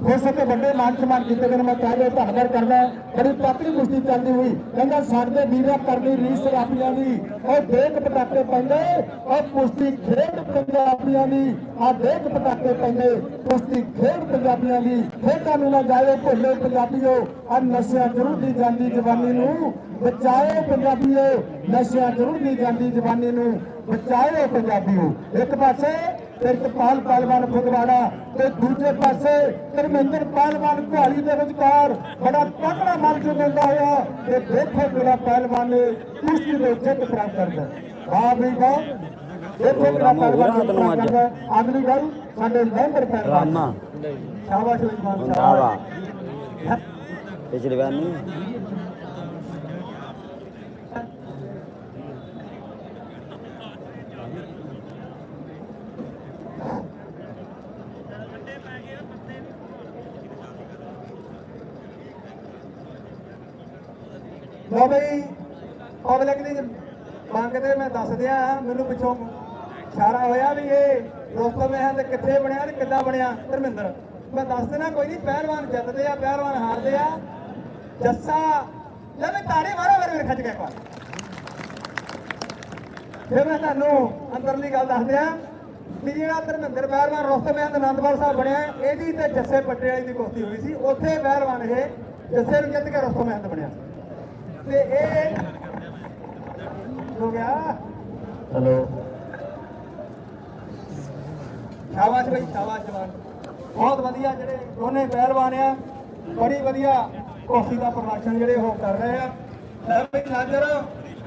ਖੁਸ਼ ਅਤੇ ਵੱਡੇ ਮਾਨ ਸਨਮਾਨ ਕੀਤੇ ਗਏ ਨੇ। ਮੈਂ ਚਾਹੇ ਧੰਨਵਾਦ ਕਰਦਾ ਬੜੀ ਪਾਤਰੀ ਕੁਸ਼ਤੀ ਚੱਲਦੀ ਹੋਈ। ਕਹਿੰਦਾ, ਸਾਡੇ ਵੀਰਾਂ ਕਰਨੀ ਰੀਸ ਰਾਪੀਆਂ ਦੀ। ਉਹ ਦੇਖ ਪਟਾਕੇ ਪੈਂਦੇ, ਉਹ ਕੁਸ਼ਤੀ ਖੇਡ ਪੰਜਾਬੀਆਂ ਦੀ। ਆ ਦੇਖ ਪਟਾਕੇ ਪੈਂਦੇ, ਕੁਸ਼ਤੀ ਖੇਡ ਪੰਜਾਬੀਆਂ ਦੀ। ਖੇਡਾਂ ਨੂੰ ਨਾ ਜਾਇਓ ਭੁੱਲੇ ਪੰਜਾਬੀਓ। ਆ ਨਸ਼ਿਆਂ ਜ਼ਰੂਰ ਦੀ ਜਾਂਦੀ ਜਵਾਨੀ ਨੂੰ। ਬਚਾਓ ਪੰਜਾਬੀਓ। ਨਸ਼ਿਆਂ ਜ਼ਰੂਰ ਦੀ ਜਾਂਦੀ ਜਵਾਨੀ ਨੂੰ। ਬਚਾਓ ਪੰਜਾਬੀਓ। ਇੱਕ ਪਾਸੇ ਤਿਰਪਾਲ ਪਹਿਲਵਾਨ ਫਗਵਾੜਾ ਤੇ ਦੂਜੇ ਪਾਸੇ ਧਰਮਿੰਦਰ ਪਹਿਲਵਾਨ ਘਾਲੀ ਦੇ ਵਿਚਕਾਰ ਬੜਾ ਤਕੜਾ ਮੱਚ ਦਿੰਦਾ ਹੋਇਆ ਤੇ ਦੇਖੋ ਕਿਹੜਾ ਪਹਿਲਵਾਨ ਨੇ ਕੁਸ਼ਤੀ ਦੇ ਜਿੱਤ ਪ੍ਰਾਪਤ ਕਰਦਾ ਵਾਹ ਵੀ ਵਾਹ ਦੇਖੋ ਕਿਹੜਾ ਪਹਿਲਵਾਨ ਪ੍ਰਾਪਤ ਕਰਦਾ ਅਗਲੀ ਗੱਲ ਸਾਡੇ ਲਹਿੰਦਰ ਪਹਿਲਵਾਨ। ਸ਼ਾਬਾਸ਼ ਉਸਮਾਨ ਸਾਹਿਬ ਪਿਛਲੀ ਵਾਰ ਨਹੀਂ ਲੋ ਬਈ ਪਬਲਿਕ ਦੀ ਮੰਗ ਮੈਂ ਦੱਸ ਦਿਆਂ, ਮੈਨੂੰ ਪਿੱਛੋਂ ਇਸ਼ਾਰਾ ਹੋਇਆ ਵੀ ਇਹ ਦੋਸਤੋ ਹੈ ਤੇ ਕਿੱਥੇ ਬਣਿਆ ਤੇ ਕਿੱਦਾਂ ਬਣਿਆ? ਧਰਮਿੰਦਰ, ਮੈਂ ਦੱਸ ਦੇਣਾ ਕੋਈ ਨਹੀਂ ਪਹਿਲਵਾਨ ਜਿੱਤਦੇ ਆ, ਪਹਿਲਵਾਨ ਹਾਰਦੇ ਆ। ਜੱਸਾ, ਲੈ ਵੀ ਤਾੜੀ ਮਾਰੋ ਮੇਰੇ ਵੀਰ ਖੱਜ ਕੇ ਇੱਕ ਫਿਰ ਮੈਂ ਤੁਹਾਨੂੰ ਅੰਦਰਲੀ ਗੱਲ ਦੱਸ ਦਿਆਂ ਵੀ ਜਿਹੜਾ ਧਰਮਿੰਦਰ ਪਹਿਲਵਾਨ ਰੋਸਤਮ ਹੈ ਅਨੰਦਪੁਰ ਸਾਹਿਬ ਬਣਿਆ, ਇਹਦੀ ਤੇ ਜੱਸੇ ਪੱਟੇ ਵਾਲੀ ਦੀ ਕੁਸ਼ਤੀ ਹੋਈ ਸੀ। ਉੱਥੇ ਪਹਿਲਵਾਨ ਇਹ ਜੱਸੇ ਨੂੰ ਜਿੱਤ ਕੇ ਰੋਸਤਮ ਮਹਿੰਦ ਬਣਿਆ। ਤੇ ਇਹ ਹੋ ਗਿਆ ਹਲੋ। ਸ਼ਾਬਾਸ਼ ਬਈ ਸ਼ਾਬਾਸ਼ ਜਵਾਨ। ਬਹੁਤ ਵਧੀਆ ਜਿਹੜੇ ਦੋਨੇ ਪਹਿਲਵਾਨ ਆ। ਬੜੀ ਵਧੀਆ ਕੁਸ਼ਤੀ ਦਾ ਪ੍ਰਦਰਸ਼ਨ ਜਿਹੜੇ ਉਹ ਕਰ ਰਹੇ ਆ। ਲੈ ਬਈ ਨਾਜਰ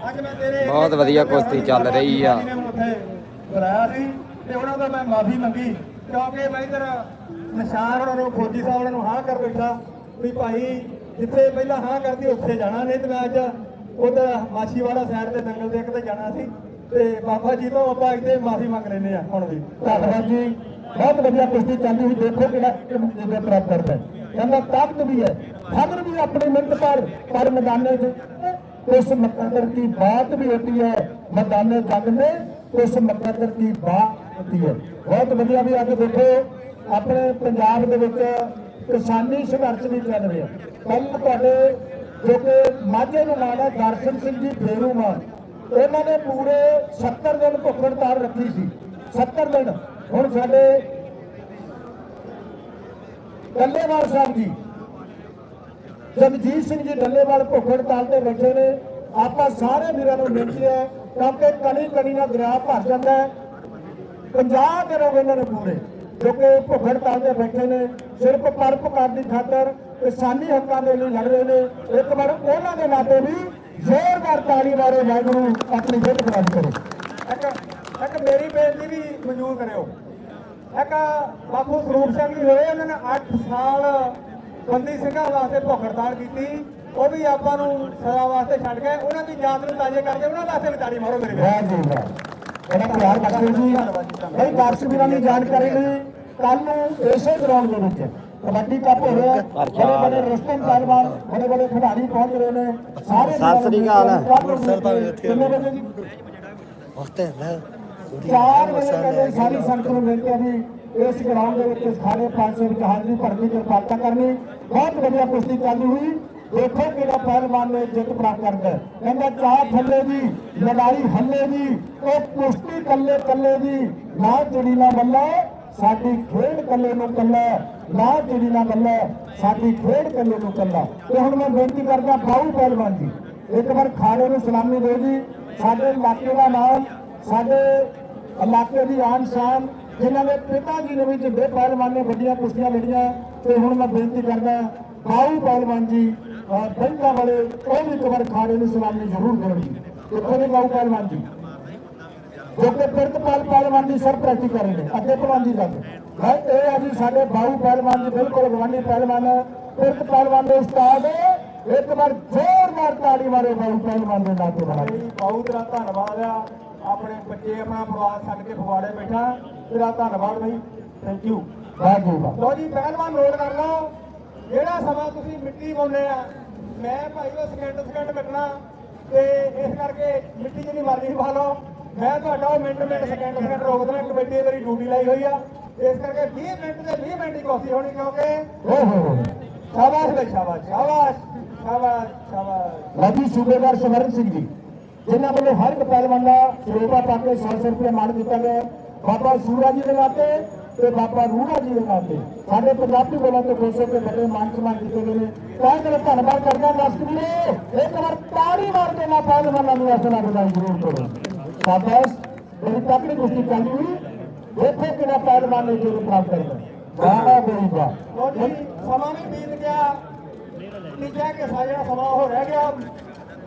ਅੱਜ ਮੈਂ ਤੇਰੇ ਬਹੁਤ ਵਧੀਆ ਕੁਸ਼ਤੀ ਚੱਲ ਰਹੀ ਆ। ਬੁਲਾਇਆ ਸੀ ਤੇ ਉਹਨਾਂ ਤੋਂ ਮੈਂ ਮਾਫੀ ਮੰਗੀ। ਕਿਉਂਕਿ ਮੈਂ ਇਧਰ ਨਿਸ਼ਾਨ ਉਹਨਾਂ ਨੂੰ ਫੌਜੀ ਸਾਹਿਬ ਉਹਨਾਂ ਨੂੰ ਹਾਂ ਕਰ ਬੈਠਾ ਵੀ ਭਾਈ ਜਿੱਥੇ ਪਹਿਲਾਂ ਹਾਂ ਕਰਦੀ ਉੱਥੇ ਜਾਣਾ ਨਹੀਂ ਤੇ ਮੈਂ ਅੱਜ ਉਧਰ ਮਾਛੀਵਾੜਾ ਸਾਈਡ ਤੇ ਜੰਗਲ ਦੇ ਇੱਕ ਤੇ ਜਾਣਾ ਸੀ ਤੇ ਬਾਬਾ ਜੀ ਤੋਂ ਆਪਾਂ ਇੱਥੇ ਮਾਫੀ ਮੰਗ ਲੈਨੇ ਆ ਹੁਣ ਵੀ। ਧੰਨਵਾਦ ਜੀ। ਬਹੁਤ ਵਧੀਆ ਕੁਸ਼ਤੀ ਚੱਲਦੀ ਹੋਈ ਦੇਖੋ ਕਿਹੜਾ ਜਿਹਦਾ ਪ੍ਰਾਪਤ ਕਰਦਾ ਕਹਿੰਦਾ ਤਾਕਤ ਵੀ ਹੈ। ਫਗਰ ਵੀ ਆਪਣੀ ਮਿਹਨਤ ਪਰ ਪਰ ਮੈਦਾਨੇ ਦੇ ਉਸ ਮਕਦਰ ਦੀ ਬਾਤ ਵੀ ਹੁੰਦੀ ਹੈ। ਮੈਦਾਨੇ ਜੰਗ ਨੇ ਉਸ ਮਕਦਰ ਦੀ ਬਾਤ ਹੁੰਦੀ ਹੈ। ਬਹੁਤ ਵਧੀਆ ਵੀ ਅੱਜ ਦੇਖੋ, ਆਪਣੇ ਪੰਜਾਬ ਦੇ ਵਿੱਚ ਕਿਸਾਨੀ ਸੰਘਰਸ਼ ਵੀ ਚੱਲ ਰਿਹਾ। ਕੱਲ ਤੁਹਾਡੇ ਜੋ ਮਾਝੇ ਨੂੰ ਨਾਲ ਹੈ ਦਰਸ਼ਨ ਸਿੰਘ ਜੀ ਫੇਰੂਮਾਨ ਇਹਨਾਂ ਨੇ ਪੂਰੇ 70 ਦਿਨ ਭੁੱਖ ਹੜਤਾਲ ਰੱਖੀ ਸੀ। 70 ਦਿਨ। ਹੁਣ ਸਾਡੇ ਡੱਲੇਵਾਲ ਸਾਹਿਬ ਜੀ, ਜਗਜੀਤ ਸਿੰਘ ਜੀ ਡੱਲੇਵਾਲ ਭੁੱਖ ਹੜਤਾਲ ਤੇ ਬੈਠੇ ਨੇ। ਆਪਾਂ ਸਾਰੇ ਵੀਰਾਂ ਨੂੰ ਬੇਨਤੀ ਹੈ, ਕਿਉਂਕਿ ਕਣੀ ਕਣੀ ਨਾਲ ਦਰਿਆ ਭਰ ਜਾਂਦਾ ਹੈ। 50 ਦਿਨ ਹੋ ਗਏ ਇਹਨਾਂ ਨੂੰ ਪੂਰੇ ਕਿਉਂਕਿ ਕਿ ਭੁੱਖ ਹੜਤਾਲ ਤੇ ਬੈਠੇ ਨੇ। ਸਿਰਫ ਪਰਪਕਾਰ ਦੀ ਖਾਤਰ ਕਿਸਾਨੀ ਹੱਕਾਂ ਦੇ ਲਈ ਲੜ ਰਹੇ ਨੇ। ਇੱਕ ਵਾਰ ਉਹਨਾਂ ਦੇ ਨਾਤੇ ਵੀ ਜ਼ੋਰਦਾਰ ਤਾਲੀ ਮਾਰੋ ਵਾਹਿਗੁਰੂ ਆਪਣੀ ਜਿੱਤ ਪ੍ਰਾਪਤ ਕਰੋ। ਇੱਕ ਇੱਕ ਮੇਰੀ ਬੇਨਤੀ ਵੀ ਮਨਜ਼ੂਰ ਕਰਿਓ। ਇੱਕ ਬਾਪੂ ਸਰੂਪ ਸਿੰਘ ਜੀ ਹੋਏ ਉਹਨਾਂ ਨੇ 8 ਸਾਲ ਬੰਦੀ ਸਿੰਘਾਂ ਵਾਸਤੇ ਭੁੱਖ ਹੜਤਾਲ ਕੀਤੀ। ਉਹ ਵੀ ਆਪਾਂ ਨੂੰ ਸਜ਼ਾ ਵਾਸਤੇ ਛੱਡ ਗਏ। ਉਹਨਾਂ ਦੀ ਯਾਦ ਨੂੰ ਤਾਜ਼ੇ ਕਰਕੇ ਉਹਨਾਂ ਵਾਸਤੇ ਵੀ ਤਾੜੀ ਮਾਰੋ ਮੇਰੇ ਵਾਹ ਜੀ ਵਾਹ। ਬੜਾ ਪਿਆਰ ਬਖਸ਼ੋ ਜੀ। ਬਈ ਦਰਸ਼ਕ ਵੀਰਾਂ ਦੀ ਜਾਣਕਾਰੀ ਲਈ ਕੱਲ ਨੂੰ ਇਸੇ ਗਰਾਊਂਡ ਦੇ ਵਿੱਚ। ਕਬੱਡੀ ਕੱਪ ਹੋ ਰਿਹਾ ਬੜੇ ਬੜੇ ਰਸਤਮ ਪਹਿਲਵਾਨ ਬੜੇ ਬੜੇ ਖਿਡਾਰੀ ਪਹੁੰਚ ਰਹੇ ਨੇ। ਸਾਰੇ ਸਤਿ ਸ੍ਰੀ ਅਕਾਲ। ਕਿੰਨੇ ਵਜੇ ਜੀ? ਹਫ਼ਤੇ ਹੈ 4 ਵਜੇ ਕਹਿੰਦੇ ਸਾਰੀ ਸੰਗਤ ਨੂੰ ਬੇਨਤੀ ਹੈ ਵੀ ਇਸ ਗਰਾਊਂਡ ਦੇ ਵਿੱਚ ਸਾਰੇ ਪਾਸੇ ਵਿੱਚ ਹਾਜ਼ਰੀ ਭਰਨ ਕਿਰਪਾਲਤਾ ਕਰਨੀ। ਬਹੁਤ ਵਧੀਆ ਕੁਸ਼ਤੀ ਚੱਲਦੀ ਹੋਈ। ਦੇਖੋ ਕਿਹੜਾ ਪਹਿਲਵਾਨ ਨੇ ਜਿੱਤ ਪ੍ਰਾਪਤ ਕਰਦਾ। ਕਹਿੰਦਾ ਚਾਹ ਥੱਲੇ ਦੀ ਲੜਾਈ ਹੱਲੇ ਦੀ ਉਹ ਕੁਸ਼ਤੀ ਕੱਲੇ ਕੱਲੇ ਦੀ। ਨਾ ਚਿੜੀ ਨਾ ਬੱਲਾ ਸਾਡੀ ਖੇਡ ਕੱਲੇ ਨੂੰ ਕੱਲਾ ਨਾ ਚਿੜੀ ਨਾ ਬੱਲਾ ਸਾਡੀ ਖੇਡ ਕੱਲੇ ਨੂੰ ਕੱਲਾ ਤੇ ਹੁਣ ਮੈਂ ਬੇਨਤੀ ਕਰਦਾ ਬਾਹੂ ਪਹਿਲਵਾਨ ਜੀ, ਇੱਕ ਵਾਰ ਖਾੜੇ ਨੂੰ ਸਲਾਮੀ ਦਿਓ ਜੀ। ਸਾਡੇ ਇਲਾਕੇ ਦਾ ਨਾਮ, ਸਾਡੇ ਇਲਾਕੇ ਦੀ ਆਨ ਸ਼ਾਨ, ਜਿਨ੍ਹਾਂ ਦੇ ਪਿਤਾ ਜੀ ਨੇ ਵੀ ਜਿੰਦੇ ਪਹਿਲਵਾਨ ਨੇ ਵੱਡੀਆਂ ਕੁਸ਼ਤੀਆਂ ਲੜੀਆਂ, ਤੇ ਹੁਣ ਮੈਂ ਬੇਨਤੀ ਕਰਦਾ ਬਾਹੂ ਪਹਿਲਵਾਨ ਜੀ ਬੈਂਕਾਂ ਵਾਲੇ, ਉਹ ਵੀ ਇੱਕ ਵਾਰ ਖਾੜੇ ਨੂੰ ਸਲਾਮੀ ਜ਼ਰੂਰ ਕਰਨਗੇ ਦੇਖੋ ਦੇ ਬਾਹੂ ਪਹਿਲਵਾਨ ਜੀ। ਜੋ ਕਿ ਪ੍ਰਿਤਪਾਲ ਪਹਿਲਵਾਨ ਦੀ ਸਰ ਪ੍ਰੈਕਟਿਸ ਕਰ ਰਹੇ ਨੇ, ਅੱਗੇ ਪਹਿਲਵਾਨ ਜੀ ਜਾਂਦੇ ਹੈ ਇਹ ਆ ਜੀ ਸਾਡੇ ਬਾਹੂ ਪਹਿਲਵਾਨ ਜੀ ਬਿਲਕੁਲ ਗਵਾਂਢੀ ਪਹਿਲਵਾਨ ਪ੍ਰਿਤ ਪਹਿਲਵਾਨ ਦੇ ਉਸਤਾਦ ਇੱਕ ਵਾਰ ਜ਼ੋਰਦਾਰ ਤਾੜੀ ਮਾਰੇ ਬਾਹੂ ਪਹਿਲਵਾਨ ਦੇ ਨਾਂ ਤੇ ਬਣਾ ਬਈ ਬਹੁਤ ਤੇਰਾ ਧੰਨਵਾਦ ਆ। ਆਪਣੇ ਬੱਚੇ ਆਪਣਾ ਪਰਿਵਾਰ ਛੱਡ ਕੇ ਫਗਵਾੜੇ ਬੈਠਾ। ਤੇਰਾ ਧੰਨਵਾਦ ਬਈ। ਥੈਂਕ ਯੂ ਵਾਹ ਜੀ ਵਾਹ ਲੋ ਜੀ ਪਹਿਲਵਾਨ ਨੋਟ ਕਰ ਲਓ। ਜਿਹੜਾ ਸਮਾਂ ਤੁਸੀਂ ਮਿੱਟੀ ਪਾਉਂਦੇ ਆ ਮੈਂ ਭਾਈ ਉਹ ਸਕਿੰਟ ਸਕਿੰਟ ਕੱਟਣਾ ਤੇ ਇਸ ਕਰਕੇ ਮਿੱਟੀ ਜਿੰਨੀ ਮਰਜ਼ੀ ਪਾ ਲਓ। ਮੈਂ ਤੁਹਾਡਾ ਉਹ ਮਿੰਟ ਮਿੰਟ ਸਕਿੰਟ ਸਕਿੰਟ ਰੋਕ ਦੇਣਾ ਕਮੇਟੀ ਮੇਰੀ ਡਿਊਟੀ ਲਾਈ ਹੋਈ ਆ। ਇਸ ਕਰਕੇ 20 ਮਿੰਟ ਤੇ 20 ਮਿੰਟ ਦੀ ਕੋਸ਼ਿਸ਼ ਹੋਣੀ ਕਿਉਂਕਿ ਓ ਹੋ ਹੋ। ਸ਼ਾਬਾਸ਼ ਬਈ ਸ਼ਾਬਾਸ਼ ਸ਼ਾਬਾਸ਼ ਸ਼ਾਬਾਸ਼ ਸ਼ਾਬਾਸ਼। ਲਾਜੀ ਸੂਬੇਦਾਰ ਸਮਰਨ ਸਿੰਘ ਜੀ ਜਿਨ੍ਹਾਂ ਵੱਲੋਂ ਹਰ ਇੱਕ ਪਹਿਲਵਾਨ ਦਾ ਸਰੋਪਾ ਪਾ ਕੇ 100 ਰੁਪਏ ਮਾਨ ਦਿੱਤਾ ਗਿਆ। ਬਾਬਾ ਸੂਰਾ ਜੀ ਦੇ ਨਾਤੇ ਤੇ ਬਾਬਾ ਰੂੜਾ ਜੀ ਦੇ ਨਾਤੇ ਸਾਡੇ ਪੰਜਾਬੀ ਬੋਲਾਂ ਤੇ ਖੁਸ਼ ਕੇ ਵੱਡੇ ਮਾਨ ਸਨਮਾਨ ਕੀਤੇ ਗਏ ਨੇ। ਤਾਂ ਕਿ ਧੰਨਵਾਦ ਕਰਦਾ ਦਰਸ਼ਕ ਵੀਰੋ ਇੱਕ ਵਾਰ ਤਾੜੀ ਮਾਰ ਕੇ ਨਾ ਪਹਿਲਵਾਨਾਂ ਨੂੰ ਅਸਲਾ ਬਧਾਈ ਜ਼ਰੂਰ ਕਰੋ ਸ਼ਾਬਾਸ਼ ਬੜੀ ਤਕੜੀ ਕੁਸ਼ਤੀ ਚੱਲੀ ਹੋਈ ਦੇਖੋ ਕਿਹੜਾ ਪਹਿਲਵਾਨ ਨੇ ਜੋ ਪ੍ਰਾਪਤ ਕਰਦਾ। ਵਾਹ। ਬੜੀ ਜੀ ਸਮਾਂ ਵੀ ਬੀਤ ਗਿਆ। ਤੀਜਾ ਕਿ ਸਾਜਣਾ ਸਮਾਂ ਹੋ ਰਹਿ ਗਿਆ।